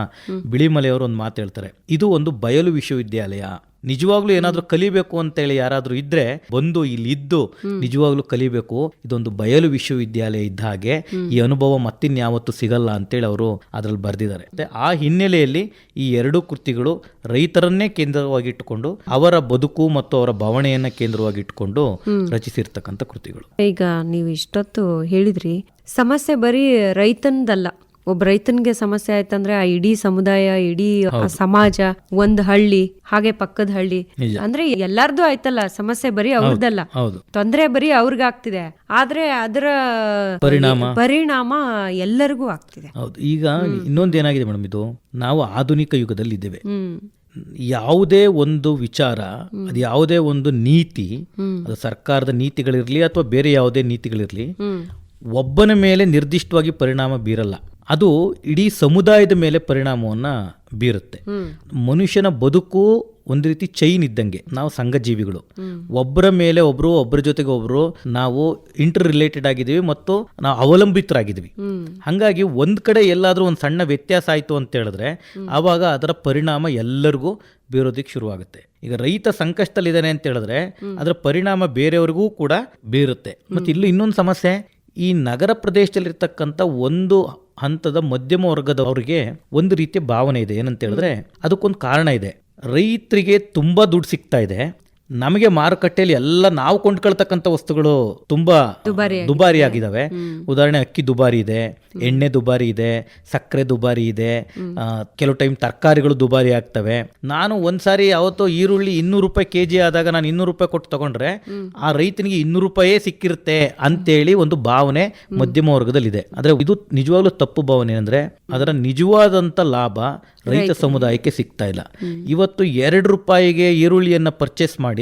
ಬಿಳಿಮಲೆಯವರು ಒಂದು ಮಾತು ಹೇಳ್ತಾರೆ. ಇದು ಒಂದು ಬಯಲು ವಿಶ್ವವಿದ್ಯಾಲಯ. ನಿಜವಾಗ್ಲೂ ಏನಾದರೂ ಕಲಿಬೇಕು ಅಂತೇಳಿ ಯಾರಾದರೂ ಇದ್ರೆ ಬಂದು ಇಲ್ಲಿ ಇದ್ದು ನಿಜವಾಗ್ಲೂ ಕಲಿಬೇಕು. ಇದೊಂದು ಬಯಲು ವಿಶ್ವವಿದ್ಯಾಲಯ ಇದ್ದ ಹಾಗೆ ಈ ಅನುಭವ ಮತ್ತಿನ್ಯಾವತ್ತೂ ಸಿಗಲ್ಲ ಅಂತೇಳಿ ಅವರು ಅದರಲ್ಲಿ ಬರೆದಿದ್ದಾರೆ. ಆ ಹಿನ್ನೆಲೆಯಲ್ಲಿ ಈ ಎರಡೂ ಕೃತಿಗಳು ರೈತರನ್ನೇ ಕೇಂದ್ರವಾಗಿಟ್ಟುಕೊಂಡು ಅವರ ಬದುಕು ಮತ್ತು ಅವರ ಭಾವನೆಯನ್ನ ಕೇಂದ್ರವಾಗಿಟ್ಟುಕೊಂಡು ರಚಿಸಿರ್ತಕ್ಕಂಥ ಕೃತಿಗಳು. ಈಗ ನೀವು ಇಷ್ಟೊತ್ತು ಹೇಳಿದ್ರಿ ಸಮಸ್ಯೆ ಬರೀ ರೈತಂದಲ್ಲ ಒಬ್ಬ ರೈತನ್ಗೆ ಸಮಸ್ಯೆ ಆಯ್ತಂದ್ರೆ ಆ ಇಡೀ ಸಮುದಾಯ ಇಡೀ ಸಮಾಜ ಒಂದ್ ಹಳ್ಳಿ ಹಾಗೆ ಪಕ್ಕದ ಹಳ್ಳಿ. ಅಂದ್ರೆ ಎಲ್ಲಾರ್ದು ಆಯ್ತಲ್ಲ ಸಮಸ್ಯೆ ಬರೀ ಅವ್ರದ್ದಲ್ಲ ತೊಂದರೆ ಬರೀ ಅವ್ರಿಗಾಗ್ತಿದೆ ಆದ್ರೆ ಅದರ ಪರಿಣಾಮ. ಪರಿಣಾಮ ಎಲ್ಲರಿಗೂ ಆಗ್ತಿದೆ. ಹೌದು. ಈಗ ಇನ್ನೊಂದು ಏನಾಗಿದೆ ಮೇಡಮ್ ಇದು? ನಾವು ಆಧುನಿಕ ಯುಗದಲ್ಲಿ ಇದ್ದೇವೆ. ಯಾವುದೇ ಒಂದು ವಿಚಾರ ಅದು ಯಾವುದೇ ಒಂದು ನೀತಿ ಅದು ಸರ್ಕಾರದ ನೀತಿಗಳಿರಲಿ ಅಥವಾ ಬೇರೆ ಯಾವುದೇ ನೀತಿಗಳಿರಲಿ ಒಬ್ಬನ ಮೇಲೆ ನಿರ್ದಿಷ್ಟವಾಗಿ ಪರಿಣಾಮ ಬೀರಲ್ಲ. ಅದು ಇಡೀ ಸಮುದಾಯದ ಮೇಲೆ ಪರಿಣಾಮವನ್ನು ಬೀರುತ್ತೆ. ಮನುಷ್ಯನ ಬದುಕು ಒಂದು ರೀತಿ ಚೈನ್ ಇದ್ದಂಗೆ. ನಾವು ಸಂಘಜೀವಿಗಳು. ಒಬ್ಬರ ಮೇಲೆ ಒಬ್ರು ಒಬ್ಬರ ಜೊತೆಗೆ ಒಬ್ರು ನಾವು ಇಂಟರ್ ರಿಲೇಟೆಡ್ ಆಗಿದ್ದೀವಿ ಮತ್ತು ನಾವು ಅವಲಂಬಿತರಾಗಿದ್ದೀವಿ. ಹಾಗಾಗಿ ಒಂದು ಕಡೆ ಎಲ್ಲಾದರೂ ಒಂದು ಸಣ್ಣ ವ್ಯತ್ಯಾಸ ಆಯಿತು ಅಂತ ಹೇಳಿದ್ರೆ ಆವಾಗ ಅದರ ಪರಿಣಾಮ ಎಲ್ಲರಿಗೂ ಬೀರೋದಕ್ಕೆ ಶುರುವಾಗುತ್ತೆ. ಈಗ ರೈತ ಸಂಕಷ್ಟದಲ್ಲಿದ್ದಾನೆ ಅಂತ ಹೇಳಿದ್ರೆ ಅದರ ಪರಿಣಾಮ ಬೇರೆಯವ್ರಿಗೂ ಕೂಡ ಬೀರುತ್ತೆ. ಮತ್ತು ಇಲ್ಲಿ ಇನ್ನೊಂದು ಸಮಸ್ಯೆ ಈ ನಗರ ಪ್ರದೇಶದಲ್ಲಿರ್ತಕ್ಕಂಥ ಒಂದು ಹಂತದ ಮಧ್ಯಮ ವರ್ಗದವರಿಗೆ ಒಂದು ರೀತಿಯ ಭಾವನೆ ಇದೆ. ಏನಂತ ಹೇಳಿದ್ರೆ ಅದಕ್ಕೊಂದು ಕಾರಣ ಇದೆ. ರೈತರಿಗೆ ತುಂಬಾ ದುಡ್ಡು ಸಿಗ್ತಾ ಇದೆ. ನಮಗೆ ಮಾರುಕಟ್ಟೆಯಲ್ಲಿ ಎಲ್ಲ ನಾವು ಕೊಂಡ್ಕೊಳ್ತಕ್ಕಂಥ ವಸ್ತುಗಳು ತುಂಬಾ ದುಬಾರಿ ಆಗಿದಾವೆ ಉದಾಹರಣೆ ಅಕ್ಕಿ ದುಬಾರಿ ಇದೆ ಎಣ್ಣೆ ದುಬಾರಿ ಇದೆ ಸಕ್ಕರೆ ದುಬಾರಿ ಇದೆ ಕೆಲವು ಟೈಮ್ ತರಕಾರಿಗಳು ದುಬಾರಿ ಆಗ್ತವೆ. ನಾನು ಒಂದ್ಸಾರಿ ಅವತ್ತು ಈರುಳ್ಳಿ ಇನ್ನೂರು ರೂಪಾಯಿ ಕೆ ಜಿ ಆದಾಗ ನಾನು ಇನ್ನೂರು ರೂಪಾಯಿ ಕೊಟ್ಟು ತಗೊಂಡ್ರೆ ಆ ರೈತನಿಗೆ ಇನ್ನೂರು ರೂಪಾಯೇ ಸಿಕ್ಕಿರುತ್ತೆ ಅಂತೇಳಿ ಒಂದು ಭಾವನೆ ಮಧ್ಯಮ ವರ್ಗದಲ್ಲಿದೆ. ಆದ್ರೆ ಇದು ನಿಜವಾಗ್ಲೂ ತಪ್ಪು ಭಾವನೆ ಅಂದ್ರೆ ಅದರ ನಿಜವಾದಂತ ಲಾಭ ರೈತ ಸಮುದಾಯಕ್ಕೆ ಸಿಗ್ತಾ ಇಲ್ಲ. ಇವತ್ತು ಎರಡು ರೂಪಾಯಿಗೆ ಈರುಳ್ಳಿಯನ್ನ ಪರ್ಚೇಸ್ ಮಾಡಿ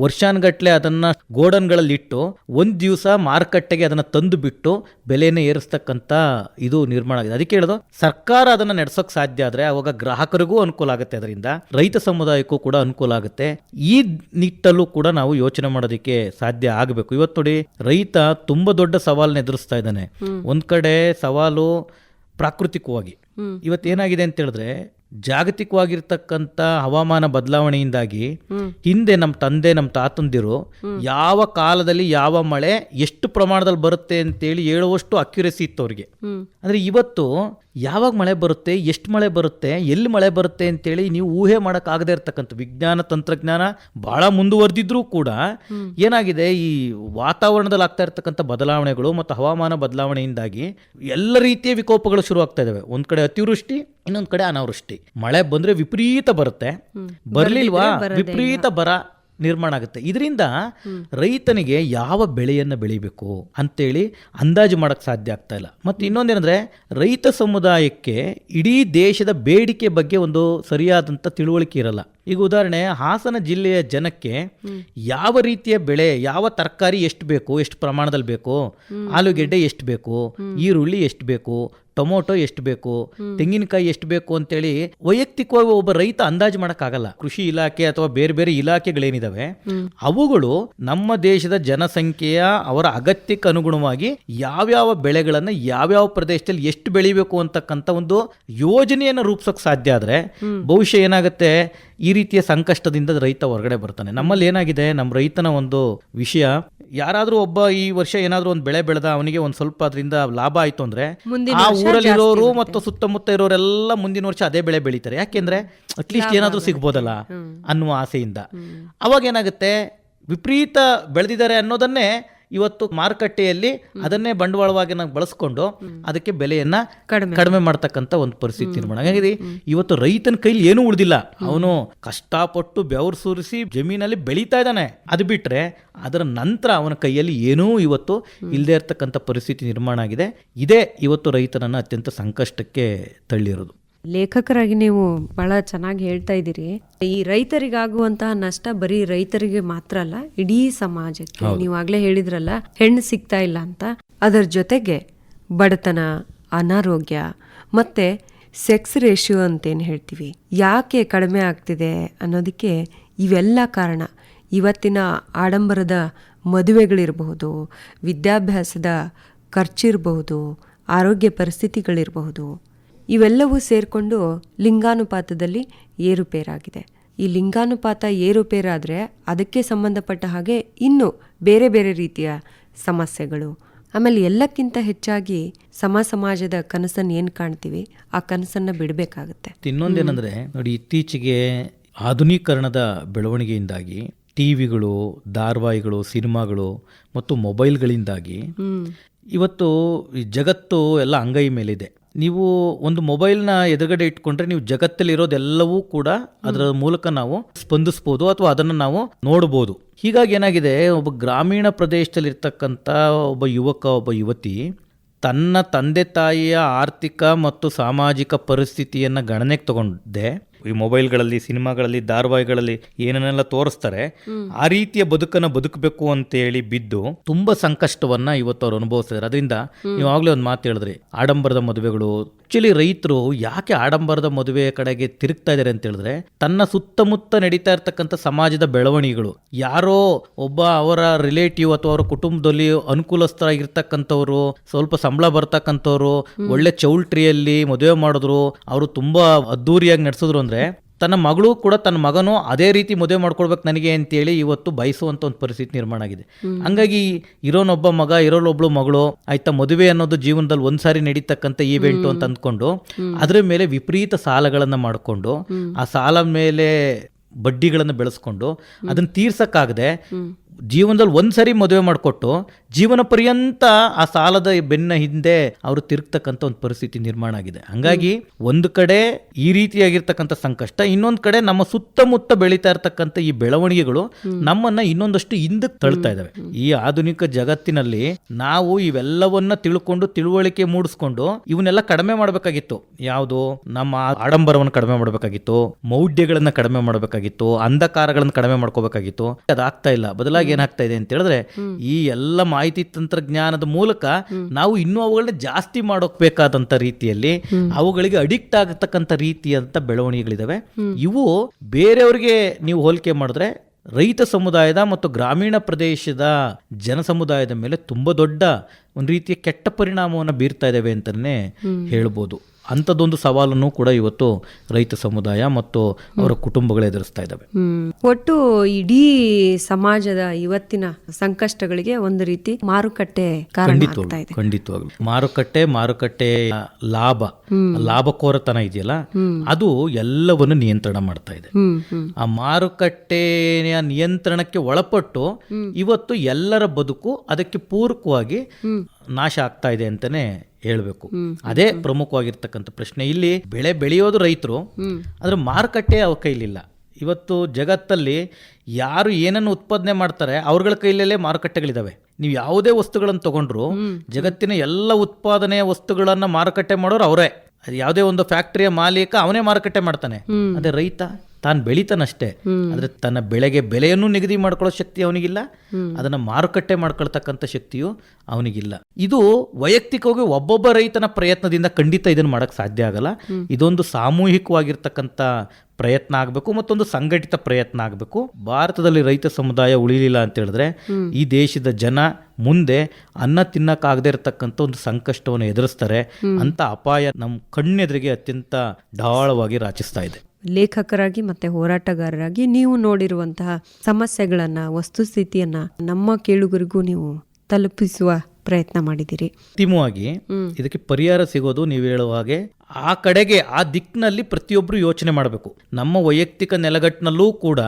ವರ್ಷಾನ್ಗಟ್ಲೆ ಅದನ್ನ ಗೋಡನ್ಗಳಲ್ಲಿ ಇಟ್ಟು ಒಂದ್ ದಿವಸ ಮಾರುಕಟ್ಟೆಗೆ ಅದನ್ನ ತಂದು ಬಿಟ್ಟು ಬೆಲೆನ ಏರಿಸ್ತಕ್ಕಂತ ಇದು ನಿರ್ಮಾಣ ಆಗಿದೆ. ಅದಕ್ಕೆ ಹೇಳೋದು ಸರ್ಕಾರ ಅದನ್ನ ನಡೆಸೋಕ್ ಸಾಧ್ಯ ಆದ್ರೆ ಅವಾಗ ಗ್ರಾಹಕರಿಗೂ ಅನುಕೂಲ ಆಗುತ್ತೆ. ಅದರಿಂದ ರೈತ ಸಮುದಾಯಕ್ಕೂ ಕೂಡ ಅನುಕೂಲ ಆಗುತ್ತೆ. ಈ ನಿಟ್ಟಲ್ಲೂ ಕೂಡ ನಾವು ಯೋಚನೆ ಮಾಡೋದಕ್ಕೆ ಸಾಧ್ಯ ಆಗಬೇಕು. ಇವತ್ತು ನೋಡಿ ರೈತ ತುಂಬಾ ದೊಡ್ಡ ಸವಾಲನ್ನ ಎದುರಿಸ್ತಾ ಇದ್ದಾನೆ. ಒಂದ್ ಕಡೆ ಸವಾಲು ಪ್ರಾಕೃತಿಕವಾಗಿ. ಇವತ್ತೇನಾಗಿದೆ ಅಂತ ಹೇಳಿದ್ರೆ ಜಾಗತಿಕವಾಗಿರ್ತಕ್ಕಂಥ ಹವಾಮಾನ ಬದಲಾವಣೆಯಿಂದಾಗಿ ಹಿಂದೆ ನಮ್ಮ ತಂದೆ ನಮ್ಮ ತಾತಂದಿರು ಯಾವ ಕಾಲದಲ್ಲಿ ಯಾವ ಮಳೆ ಎಷ್ಟು ಪ್ರಮಾಣದಲ್ಲಿ ಬರುತ್ತೆ ಅಂತೇಳಿ ಹೇಳುವಷ್ಟು ಅಕ್ಯುರೆಸಿ ಇತ್ತು ಅವ್ರಿಗೆ. ಅಂದ್ರೆ ಇವತ್ತು ಯಾವಾಗ ಮಳೆ ಬರುತ್ತೆ ಎಷ್ಟು ಮಳೆ ಬರುತ್ತೆ ಎಲ್ಲಿ ಮಳೆ ಬರುತ್ತೆ ಅಂತೇಳಿ ನೀವು ಊಹೆ ಮಾಡೋಕ್ಕಾಗದೇ ಇರತಕ್ಕಂಥ ವಿಜ್ಞಾನ ತಂತ್ರಜ್ಞಾನ ಭಾಳ ಮುಂದುವರೆದಿದ್ರೂ ಕೂಡ ಏನಾಗಿದೆ ಈ ವಾತಾವರಣದಲ್ಲಿ ಆಗ್ತಾ ಇರ್ತಕ್ಕಂಥ ಬದಲಾವಣೆಗಳು ಮತ್ತು ಹವಾಮಾನ ಬದಲಾವಣೆಯಿಂದಾಗಿ ಎಲ್ಲ ರೀತಿಯ ವಿಕೋಪಗಳು ಶುರು ಆಗ್ತಾ ಇದಾವೆ. ಒಂದ್ ಕಡೆ ಅತಿವೃಷ್ಟಿ ಇನ್ನೊಂದ್ ಕಡೆ ಅನಾವೃಷ್ಟಿ. ಮಳೆ ಬಂದ್ರೆ ವಿಪರೀತ ಬರುತ್ತೆ. ಬರ್ಲಿಲ್ವಾ? ವಿಪರೀತ ಬರ ನಿರ್ಮಾಣ ಆಗುತ್ತೆ. ಇದರಿಂದ ರೈತನಿಗೆ ಯಾವ ಬೆಳೆಯನ್ನು ಬೆಳಿಬೇಕು ಅಂತೇಳಿ ಅಂದಾಜು ಮಾಡೋಕ್ಕೆ ಸಾಧ್ಯ ಆಗ್ತಾ ಇಲ್ಲ. ಮತ್ತು ಇನ್ನೊಂದೇನೆಂದರೆ ರೈತ ಸಮುದಾಯಕ್ಕೆ ಇಡೀ ದೇಶದ ಬೇಡಿಕೆ ಬಗ್ಗೆ ಒಂದು ಸರಿಯಾದಂಥ ತಿಳುವಳಿಕೆ ಇರಲ್ಲ. ಈಗ ಉದಾಹರಣೆ ಹಾಸನ ಜಿಲ್ಲೆಯ ಜನಕ್ಕೆ ಯಾವ ರೀತಿಯ ಬೆಳೆ ಯಾವ ತರಕಾರಿ ಎಷ್ಟು ಬೇಕು ಎಷ್ಟು ಪ್ರಮಾಣದಲ್ಲಿ ಬೇಕು ಆಲೂಗೆಡ್ಡೆ ಎಷ್ಟು ಬೇಕು ಈರುಳ್ಳಿ ಎಷ್ಟು ಬೇಕು ಟೊಮೊಟೊ ಎಷ್ಟು ಬೇಕು ತೆಂಗಿನಕಾಯಿ ಎಷ್ಟು ಬೇಕು ಅಂತೇಳಿ ವೈಯಕ್ತಿಕವಾಗಿ ಒಬ್ಬ ರೈತ ಅಂದಾಜು ಮಾಡಕ್ಕಾಗಲ್ಲ. ಕೃಷಿ ಇಲಾಖೆ ಅಥವಾ ಬೇರೆ ಬೇರೆ ಇಲಾಖೆಗಳೇನಿದಾವೆ ಅವುಗಳು ನಮ್ಮ ದೇಶದ ಜನಸಂಖ್ಯೆಯ ಅವರ ಅಗತ್ಯಕ್ಕೆ ಅನುಗುಣವಾಗಿ ಯಾವ್ಯಾವ ಬೆಳೆಗಳನ್ನ ಯಾವ್ಯಾವ ಪ್ರದೇಶದಲ್ಲಿ ಎಷ್ಟು ಬೆಳಿಬೇಕು ಅಂತಕ್ಕಂಥ ಒಂದು ಯೋಜನೆಯನ್ನು ರೂಪಿಸೋಕೆ ಸಾಧ್ಯ ಆದರೆ ಬಹುಶಃ ಏನಾಗುತ್ತೆ ಈ ರೀತಿಯ ಸಂಕಷ್ಟದಿಂದ ರೈತ ಹೊರಗಡೆ ಬರ್ತಾನೆ. ನಮ್ಮಲ್ಲಿ ಏನಾಗಿದೆ ನಮ್ಮ ರೈತನ ಒಂದು ವಿಷಯ ಯಾರಾದ್ರೂ ಒಬ್ಬ ಈ ವರ್ಷ ಏನಾದರೂ ಒಂದು ಬೆಳೆ ಬೆಳೆದ ಅವನಿಗೆ ಒಂದ್ ಸ್ವಲ್ಪ ಅದರಿಂದ ಲಾಭ ಆಯ್ತು ಅಂದ್ರೆ ಆ ಊರಲ್ಲಿರೋರು ಮತ್ತು ಸುತ್ತಮುತ್ತ ಇರೋರೆಲ್ಲ ಮುಂದಿನ ವರ್ಷ ಅದೇ ಬೆಳೆ ಬೆಳಿತಾರೆ. ಯಾಕೆಂದ್ರೆ ಅಟ್ಲೀಸ್ಟ್ ಏನಾದ್ರೂ ಸಿಗ್ಬೋದಲ್ಲ ಅನ್ನುವ ಆಸೆಯಿಂದ. ಅವಾಗ ಏನಾಗುತ್ತೆ? ವಿಪರೀತ ಬೆಳೆದಿದ್ದಾರೆ ಅನ್ನೋದನ್ನೇ ಇವತ್ತು ಮಾರುಕಟ್ಟೆಯಲ್ಲಿ ಅದನ್ನೇ ಬಂಡವಾಳವಾಗಿ ನಾವು ಬಳಸ್ಕೊಂಡು ಅದಕ್ಕೆ ಬೆಲೆಯನ್ನ ಕಡಿಮೆ. ಕಡಿಮೆ ಮಾಡ್ತಕ್ಕಂಥ ಒಂದು ಪರಿಸ್ಥಿತಿ ನಿರ್ಮಾಣ ಹಾಗಾಗಿ ಇವತ್ತು ರೈತನ ಕೈಲಿ ಏನೂ ಉಳಿದಿಲ್ಲ. ಅವನು ಕಷ್ಟಪಟ್ಟು ಬೆವರು ಸುರಿಸಿ ಜಮೀನಲ್ಲಿ ಬೆಳೀತಾ ಇದ್ದಾನೆ. ಅದು ಬಿಟ್ರೆ ಅದರ ನಂತರ ಅವನ ಕೈಯಲ್ಲಿ ಏನೂ ಇವತ್ತು ಇಲ್ಲದೆ ಇರತಕ್ಕಂಥ ಪರಿಸ್ಥಿತಿ ನಿರ್ಮಾಣ ಆಗಿದೆ. ಇದೇ ಇವತ್ತು ರೈತನನ್ನು ಅತ್ಯಂತ ಸಂಕಷ್ಟಕ್ಕೆ ತಳ್ಳಿರೋದು. ಲೇಖಕರಾಗಿ ನೀವು ಬಹಳ ಚೆನ್ನಾಗಿ ಹೇಳ್ತಾ ಇದ್ದೀರಿ. ಈ ರೈತರಿಗಾಗುವಂತಹ ನಷ್ಟ ಬರೀ ರೈತರಿಗೆ ಮಾತ್ರ ಅಲ್ಲ ಇಡೀ ಸಮಾಜಕ್ಕೆ ನೀವು ಆಗ್ಲೇ ಹೇಳಿದ್ರಲ್ಲ ಹೆಣ್ಣು ಸಿಗ್ತಾ ಇಲ್ಲ ಅಂತ. ಅದರ ಜೊತೆಗೆ ಬಡತನ ಅನಾರೋಗ್ಯ ಮತ್ತೆ ಸೆಕ್ಸ್ ರೇಷಿಯೋ ಅಂತೇನು ಹೇಳ್ತೀವಿ. ಯಾಕೆ ಕಡಿಮೆ ಆಗ್ತಿದೆ ಅನ್ನೋದಕ್ಕೆ ಇವೆಲ್ಲ ಕಾರಣ. ಇವತ್ತಿನ ಆಡಂಬರದ ಮದುವೆಗಳಿರಬಹುದು ವಿದ್ಯಾಭ್ಯಾಸದ ಖರ್ಚಿರಬಹುದು ಆರೋಗ್ಯ ಪರಿಸ್ಥಿತಿಗಳಿರಬಹುದು. ಇವೆಲ್ಲವೂ ಸೇರಿಕೊಂಡು ಲಿಂಗಾನುಪಾತದಲ್ಲಿ ಏರುಪೇರಾಗಿದೆ. ಈ ಲಿಂಗಾನುಪಾತ ಏರುಪೇರಾದರೆ ಅದಕ್ಕೆ ಸಂಬಂಧಪಟ್ಟ ಹಾಗೆ ಇನ್ನು ಬೇರೆ ಬೇರೆ ರೀತಿಯ ಸಮಸ್ಯೆಗಳು. ಆಮೇಲೆ ಎಲ್ಲಕ್ಕಿಂತ ಹೆಚ್ಚಾಗಿ ಸಮ ಸಮಾಜದ ಕನಸನ್ನು ಏನು ಕಾಣ್ತೀವಿ? ಆ ಕನಸನ್ನು ಬಿಡಬೇಕಾಗುತ್ತೆ. ಇನ್ನೊಂದೇನೆಂದರೆ ನೋಡಿ ಇತ್ತೀಚೆಗೆ ಆಧುನೀಕರಣದ ಬೆಳವಣಿಗೆಯಿಂದಾಗಿ ಟಿವಿಗಳು ಧಾರಾವಾಹಿಗಳು ಸಿನಿಮಾಗಳು ಮತ್ತು ಮೊಬೈಲ್ಗಳಿಂದಾಗಿ ಇವತ್ತು ಈ ಜಗತ್ತು ಎಲ್ಲ ಅಂಗೈ ಮೇಲಿದೆ. ನೀವು ಒಂದು ಮೊಬೈಲ್ನ ಎದುರುಗಡೆ ಇಟ್ಕೊಂಡ್ರೆ ನೀವು ಜಗತ್ತಲ್ಲಿರೋದೆಲ್ಲವೂ ಕೂಡ ಅದರ ಮೂಲಕ ನಾವು ಸ್ಪಂದಿಸ್ಬೋದು ಅಥವಾ ಅದನ್ನು ನಾವು ನೋಡ್ಬೋದು. ಹೀಗಾಗಿ ಏನಾಗಿದೆ ಒಬ್ಬ ಗ್ರಾಮೀಣ ಪ್ರದೇಶದಲ್ಲಿರ್ತಕ್ಕಂಥ ಒಬ್ಬ ಯುವಕ ಒಬ್ಬ ಯುವತಿ ತನ್ನ ತಂದೆ ತಾಯಿಯ ಆರ್ಥಿಕ ಮತ್ತು ಸಾಮಾಜಿಕ ಪರಿಸ್ಥಿತಿಯನ್ನು ಗಣನೆಗೆ ತಗೊಂಡೆ ಈ ಮೊಬೈಲ್ಗಳಲ್ಲಿ ಸಿನಿಮಾಗಳಲ್ಲಿ ಧಾರಾವಾಹಿಗಳಲ್ಲಿ ಏನನ್ನೆಲ್ಲ ತೋರಿಸ್ತಾರೆ ಆ ರೀತಿಯ ಬದುಕನ್ನ ಬದುಕಬೇಕು ಅಂತ ಹೇಳಿ ಬಿದ್ದು ತುಂಬಾ ಸಂಕಷ್ಟವನ್ನ ಇವತ್ತು ಅವ್ರು ಅನುಭವಿಸ್ತಾರೆ ಅದರಿಂದ ನೀವು ಆಗ್ಲೇ ಒಂದು ಮಾತು ಹೇಳಿದ್ರಿ. ಆಡಂಬರದ ಮದುವೆಗಳು ಆಕ್ಚುಲಿ ರೈತರು ಯಾಕೆ ಆಡಂಬರದ ಮದುವೆ ಕಡೆಗೆ ತಿರುಗ್ತಾ ಇದ್ದಾರೆ ಅಂತ ಹೇಳಿದ್ರೆ ತನ್ನ ಸುತ್ತಮುತ್ತ ನಡೀತಾ ಇರ್ತಕ್ಕಂಥ ಸಮಾಜದ ಬೆಳವಣಿಗೆಗಳು. ಯಾರೋ ಒಬ್ಬ ಅವರ ರಿಲೇಟಿವ್ ಅಥವಾ ಅವರ ಕುಟುಂಬದಲ್ಲಿ ಅನುಕೂಲಸ್ಥರಾಗಿರ್ತಕ್ಕಂಥವ್ರು ಸ್ವಲ್ಪ ಸಂಬಳ ಬರ್ತಕ್ಕಂಥವ್ರು ಒಳ್ಳೆ ಚೌಲ್ಟ್ರಿಯಲ್ಲಿ ಮದುವೆ ಮಾಡಿದ್ರು ಅವರು ತುಂಬಾ ಅದ್ದೂರಿಯಾಗಿ ನಡೆಸಿದ್ರು ಅಂದ್ರೆ ತನ್ನ ಮಗಳು ಕೂಡ ತನ್ನ ಮಗನು ಅದೇ ರೀತಿ ಮದುವೆ ಮಾಡ್ಕೊಡ್ಬೇಕು ನನಗೆ ಅಂತೇಳಿ ಇವತ್ತು ಬಯಸುವಂಥ ಒಂದು ಪರಿಸ್ಥಿತಿ ನಿರ್ಮಾಣ ಆಗಿದೆ. ಹಂಗಾಗಿ ಇರೋನೊಬ್ಬ ಮಗ ಇರೋನೊಬ್ಳು ಮಗಳು ಆಯ್ತಾ ಮದುವೆ ಅನ್ನೋದು ಜೀವನದಲ್ಲಿ ಒಂದ್ಸಾರಿ ನಡೀತಕ್ಕಂಥ ಈವೆಂಟು ಅಂತ ಅಂದ್ಕೊಂಡು ಅದರ ಮೇಲೆ ವಿಪರೀತ ಸಾಲಗಳನ್ನು ಮಾಡಿಕೊಂಡು ಆ ಸಾಲ ಮೇಲೆ ಬಡ್ಡಿಗಳನ್ನು ಬೆಳೆಸ್ಕೊಂಡು ಅದನ್ನು ತೀರ್ಸಕ್ಕಾಗದೆ ಜೀವನದಲ್ಲಿ ಒಂದ್ಸರಿ ಮದುವೆ ಮಾಡಿಕೊಟ್ಟು ಜೀವನ ಪರ್ಯಂತ ಆ ಸಾಲದ ಬೆನ್ನ ಹಿಂದೆ ಅವರು ತಿರುಗ್ತಕ್ಕಂಥ ಒಂದು ಪರಿಸ್ಥಿತಿ ನಿರ್ಮಾಣ ಆಗಿದೆ. ಹಂಗಾಗಿ ಒಂದು ಕಡೆ ಈ ರೀತಿಯಾಗಿರ್ತಕ್ಕಂಥ ಸಂಕಷ್ಟ ಇನ್ನೊಂದು ಕಡೆ ನಮ್ಮ ಸುತ್ತಮುತ್ತ ಬೆಳೀತಾ ಇರ್ತಕ್ಕಂಥ ಈ ಬೆಳವಣಿಗೆಗಳು ನಮ್ಮನ್ನ ಇನ್ನೊಂದಷ್ಟು ಹಿಂದಕ್ಕೆ ತಳ್ತಾ ಇದಾವೆ. ಈ ಆಧುನಿಕ ಜಗತ್ತಿನಲ್ಲಿ ನಾವು ಇವೆಲ್ಲವನ್ನ ತಿಳ್ಕೊಂಡು ತಿಳುವಳಿಕೆ ಮೂಡಿಸ್ಕೊಂಡು ಇವನ್ನೆಲ್ಲ ಕಡಿಮೆ ಮಾಡಬೇಕಾಗಿತ್ತು. ಯಾವುದು? ನಮ್ಮ ಆಡಂಬರವನ್ನು ಕಡಿಮೆ ಮಾಡಬೇಕಾಗಿತ್ತು ಮೌಢ್ಯಗಳನ್ನ ಕಡಿಮೆ ಮಾಡಬೇಕಾಗಿತ್ತು ಅಂಧಕಾರಗಳನ್ನು ಕಡಿಮೆ ಮಾಡ್ಕೋಬೇಕಾಗಿತ್ತು. ಅದಾಗ್ತಾ ಇಲ್ಲ. ಬದಲಾಗಿ ಏನಾಗ್ತಾ ಇದೆ ಅಂತ ಹೇಳಿದ್ರೆ ಈ ಎಲ್ಲ ಮಾಹಿತಿ ತಂತ್ರಜ್ಞಾನದ ಮೂಲಕ ನಾವು ಇನ್ನೂ ಅವುಗಳನ್ನ ಜಾಸ್ತಿ ಮಾಡೋಕ್ಬೇಕಾದಂತ ರೀತಿಯಲ್ಲಿ ಅವುಗಳಿಗೆ ಅಡಿಕ್ಟ್ ಆಗತಕ್ಕಂಥ ರೀತಿಯಂತ ಬೆಳವಣಿಗೆಗಳಿದಾವೆ. ಇವು ಬೇರೆಯವರಿಗೆ ನೀವು ಹೋಲಿಕೆ ಮಾಡಿದ್ರೆ ರೈತ ಸಮುದಾಯದ ಮತ್ತು ಗ್ರಾಮೀಣ ಪ್ರದೇಶದ ಜನ ಸಮುದಾಯದ ಮೇಲೆ ತುಂಬಾ ದೊಡ್ಡ ಒಂದು ರೀತಿಯ ಕೆಟ್ಟ ಪರಿಣಾಮವನ್ನು ಬೀರ್ತಾ ಇದ್ದಾವೆ ಅಂತಲೇ ಹೇಳ್ಬೋದು. ಅಂಥದ್ದೊಂದು ಸವಾಲನ್ನು ಕೂಡ ಇವತ್ತು ರೈತ ಸಮುದಾಯ ಮತ್ತು ಅವರ ಕುಟುಂಬಗಳು ಎದುರಿಸ್ತಾ ಇದ್ದಾವೆ ಒಟ್ಟು ಇಡೀ ಸಮಾಜದ ಇವತ್ತಿನ ಸಂಕಷ್ಟಗಳಿಗೆ ಒಂದು ರೀತಿ ಮಾರುಕಟ್ಟೆ ಖಂಡಿತವಾಗ್ಲು ಮಾರುಕಟ್ಟೆ ಮಾರುಕಟ್ಟೆ ಲಾಭ ಲಾಭಕೋರತನ ಇದೆಯಲ್ಲ ಅದು ಎಲ್ಲವನ್ನು ನಿಯಂತ್ರಣ ಮಾಡ್ತಾ ಇದೆ. ಆ ಮಾರುಕಟ್ಟೆಯ ನಿಯಂತ್ರಣಕ್ಕೆ ಒಳಪಟ್ಟು ಇವತ್ತು ಎಲ್ಲರ ಬದುಕು ಅದಕ್ಕೆ ಪೂರಕವಾಗಿ ನಾಶ ಆಗ್ತಾ ಇದೆ ಅಂತಾನೆ ಹೇಳ್ಬೇಕು. ಅದೇ ಪ್ರಮುಖವಾಗಿರ್ತಕ್ಕಂಥ ಪ್ರಶ್ನೆ. ಇಲ್ಲಿ ಬೆಳೆ ಬೆಳೆಯೋದು ರೈತರು ಆದ್ರೆ ಮಾರುಕಟ್ಟೆ ಅವ್ರ ಕೈಲಿಲ್ಲ. ಇವತ್ತು ಜಗತ್ತಲ್ಲಿ ಯಾರು ಏನನ್ನು ಉತ್ಪಾದನೆ ಮಾಡ್ತಾರೆ ಅವ್ರಗಳ ಕೈಲಲ್ಲೇ ಮಾರುಕಟ್ಟೆಗಳಿದಾವೆ. ನೀವು ಯಾವುದೇ ವಸ್ತುಗಳನ್ನು ತಗೊಂಡ್ರು ಜಗತ್ತಿನ ಎಲ್ಲ ಉತ್ಪಾದನೆಯ ವಸ್ತುಗಳನ್ನ ಮಾರುಕಟ್ಟೆ ಮಾಡೋರು ಅವರೇ. ಅದು ಯಾವುದೇ ಒಂದು ಫ್ಯಾಕ್ಟರಿಯ ಮಾಲೀಕ ಅವನೇ ಮಾರುಕಟ್ಟೆ ಮಾಡ್ತಾನೆ. ಅದೇ ರೈತ? ತಾನು ಬೆಳಿತಾನಷ್ಟೇ. ಆದ್ರೆ ತನ್ನ ಬೆಳೆಗೆ ಬೆಲೆಯನ್ನು ನಿಗದಿ ಮಾಡ್ಕೊಳ್ಳೋ ಶಕ್ತಿ ಅವನಿಗಿಲ್ಲ. ಅದನ್ನು ಮಾರುಕಟ್ಟೆ ಮಾಡ್ಕೊಳ್ತಕ್ಕಂಥ ಶಕ್ತಿಯು ಅವನಿಗಿಲ್ಲ. ಇದು ವೈಯಕ್ತಿಕವಾಗಿ ಒಬ್ಬೊಬ್ಬ ರೈತನ ಪ್ರಯತ್ನದಿಂದ ಖಂಡಿತ ಇದನ್ನು ಮಾಡಕ್ ಸಾಧ್ಯ ಆಗಲ್ಲ. ಇದೊಂದು ಸಾಮೂಹಿಕವಾಗಿರ್ತಕ್ಕಂಥ ಪ್ರಯತ್ನ ಆಗಬೇಕು ಮತ್ತೊಂದು ಸಂಘಟಿತ ಪ್ರಯತ್ನ ಆಗಬೇಕು. ಭಾರತದಲ್ಲಿ ರೈತ ಸಮುದಾಯ ಉಳಿಲಿಲ್ಲ ಅಂತ ಹೇಳಿದ್ರೆ ಈ ದೇಶದ ಜನ ಮುಂದೆ ಅನ್ನ ತಿನ್ನಕ್ಕಾಗದೇ ಇರತಕ್ಕಂಥ ಒಂದು ಸಂಕಷ್ಟವನ್ನು ಎದುರಿಸ್ತಾರೆ. ಅಂತ ಅಪಾಯ ನಮ್ಮ ಕಣ್ಣೆದುರಿಗೆ ಅತ್ಯಂತ ಢಾಳವಾಗಿ ರಾಚಿಸ್ತಾ ಇದೆ. ಲೇಖಕರಾಗಿ ಮತ್ತೆ ಹೋರಾಟಗಾರರಾಗಿ ನೀವು ನೋಡಿರುವಂತಹ ಸಮಸ್ಯೆಗಳನ್ನು ವಸ್ತುಸ್ಥಿತಿಯನ್ನು ನಮ್ಮ ಕೇಳುಗರಿಗೂ ನೀವು ತಲುಪಿಸುವ ಪ್ರಯತ್ನ ಮಾಡಿದ್ದೀರಿ. ಅಂತಿಮವಾಗಿ ಇದಕ್ಕೆ ಪರಿಹಾರ ಸಿಗೋದು ನೀವು ಹೇಳುವ ಹಾಗೆ ಆ ಕಡೆಗೆ ಆ ದಿಕ್ಕಿನಲ್ಲಿ ಪ್ರತಿಯೊಬ್ರು ಯೋಚನೆ ಮಾಡಬೇಕು. ನಮ್ಮ ವೈಯಕ್ತಿಕ ನೆಲಗಟ್ಟಿನಲ್ಲೂ ಕೂಡ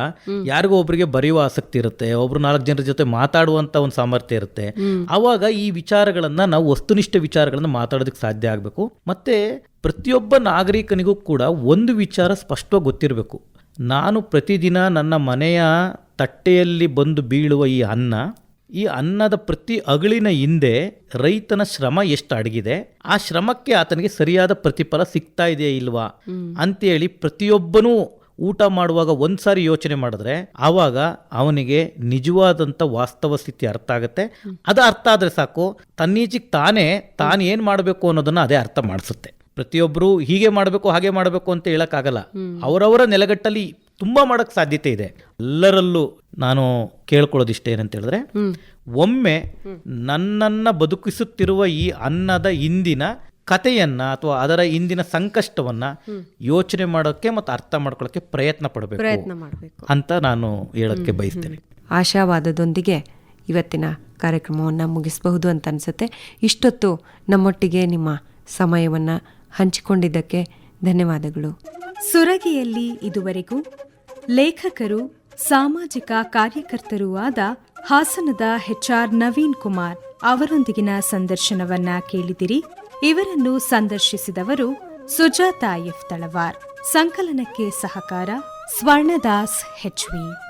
ಯಾರಿಗೋ ಒಬ್ಬರಿಗೆ ಬರೆಯುವ ಆಸಕ್ತಿ ಇರುತ್ತೆ ಒಬ್ರು ನಾಲ್ಕು ಜನರ ಜೊತೆ ಮಾತಾಡುವಂತ ಒಂದು ಸಾಮರ್ಥ್ಯ ಇರುತ್ತೆ. ಆವಾಗ ಈ ವಿಚಾರಗಳನ್ನ ನಾವು ವಸ್ತುನಿಷ್ಠ ವಿಚಾರಗಳನ್ನ ಮಾತಾಡೋದಕ್ಕೆ ಸಾಧ್ಯ ಆಗಬೇಕು. ಮತ್ತೆ ಪ್ರತಿಯೊಬ್ಬ ನಾಗರಿಕನಿಗೂ ಕೂಡ ಒಂದು ವಿಚಾರ ಸ್ಪಷ್ಟವಾಗಿ ಗೊತ್ತಿರಬೇಕು. ನಾನು ಪ್ರತಿದಿನ ನನ್ನ ಮನೆಯ ತಟ್ಟೆಯಲ್ಲಿ ಬಂದು ಬೀಳುವ ಈ ಅನ್ನ ಈ ಅನ್ನದ ಪ್ರತಿ ಅಗಳಿನ ಹಿಂದೆ ರೈತನ ಶ್ರಮ ಎಷ್ಟು ಅಡಗಿದೆ ಆ ಶ್ರಮಕ್ಕೆ ಆತನಿಗೆ ಸರಿಯಾದ ಪ್ರತಿಫಲ ಸಿಗ್ತಾ ಇದೆಯಾ ಇಲ್ವಾ? ಅಂತೇಳಿ ಪ್ರತಿಯೊಬ್ಬನೂ ಊಟ ಮಾಡುವಾಗ ಒಂದ್ಸಾರಿ ಯೋಚನೆ ಮಾಡಿದ್ರೆ ಆವಾಗ ಅವನಿಗೆ ನಿಜವಾದಂಥ ವಾಸ್ತವ ಸ್ಥಿತಿ ಅರ್ಥ ಆಗುತ್ತೆ. ಅದು ಅರ್ಥ ಆದ್ರೆ ಸಾಕು ತನ್ನೀಚಿಗೆ ತಾನೇ ತಾನು ಏನು ಮಾಡಬೇಕು ಅನ್ನೋದನ್ನ ಅದೇ ಅರ್ಥ ಮಾಡಿಸುತ್ತೆ. ಪ್ರತಿಯೊಬ್ಬರು ಹೀಗೆ ಮಾಡಬೇಕು ಹಾಗೆ ಮಾಡಬೇಕು ಅಂತ ಹೇಳೋಕ್ಕಾಗಲ್ಲ. ಅವರವರ ನೆಲಗಟ್ಟಲ್ಲಿ ತುಂಬಾ ಮಾಡೋಕ್ಕೆ ಸಾಧ್ಯತೆ ಇದೆ. ಎಲ್ಲರಲ್ಲೂ ನಾನು ಕೇಳ್ಕೊಳ್ಳೋದಿಷ್ಟೇ ಏನಂತ ಹೇಳಿದ್ರೆ ಒಮ್ಮೆ ನನ್ನನ್ನ ಬದುಕಿಸುತ್ತಿರುವ ಈ ಅನ್ನದ ಹಿಂದಿನ ಕಥೆಯನ್ನ ಅಥವಾ ಅದರ ಹಿಂದಿನ ಸಂಕಷ್ಟವನ್ನ ಯೋಚನೆ ಮಾಡೋಕ್ಕೆ ಮತ್ತು ಅರ್ಥ ಮಾಡ್ಕೊಳ್ಳೋಕೆ ಪ್ರಯತ್ನ ಪಡಬೇಕು ಪ್ರಯತ್ನ ಮಾಡಬೇಕು. ಅಂತ ನಾನು ಹೇಳೋಕ್ಕೆ ಬಯಸ್ತೇನೆ. ಆಶಾವಾದದೊಂದಿಗೆ ಇವತ್ತಿನ ಕಾರ್ಯಕ್ರಮವನ್ನು ಮುಗಿಸಬಹುದು ಅಂತ ಅನಿಸುತ್ತೆ. ಇಷ್ಟೊತ್ತು ನಮ್ಮೊಟ್ಟಿಗೆ ನಿಮ್ಮ ಸಮಯವನ್ನು ಹಂಚಿಕೊಂಡಿದ್ದಕ್ಕೆ ಧನ್ಯವಾದಗಳು. ಸುರಗಿಯಲ್ಲಿ ಇದುವರೆಗೂ ಲೇಖಕರು, ಸಾಮಾಜಿಕ ಕಾರ್ಯಕರ್ತರೂ ಆದ ಹಾಸನದ ಹೆಚ್ಆರ್ ನವೀನ್ ಕುಮಾರ್ ಅವರೊಂದಿಗಿನ ಸಂದರ್ಶನವನ್ನ ಕೇಳಿದಿರಿ. ಇವರನ್ನು ಸಂದರ್ಶಿಸಿದವರು ಸುಜಾತಾ ಎಫ್ ತಳವಾರ್ ಸಂಕಲನಕ್ಕೆ ಸಹಕಾರ ಸ್ವರ್ಣದಾಸ್ ಹೆಚ್ವಿ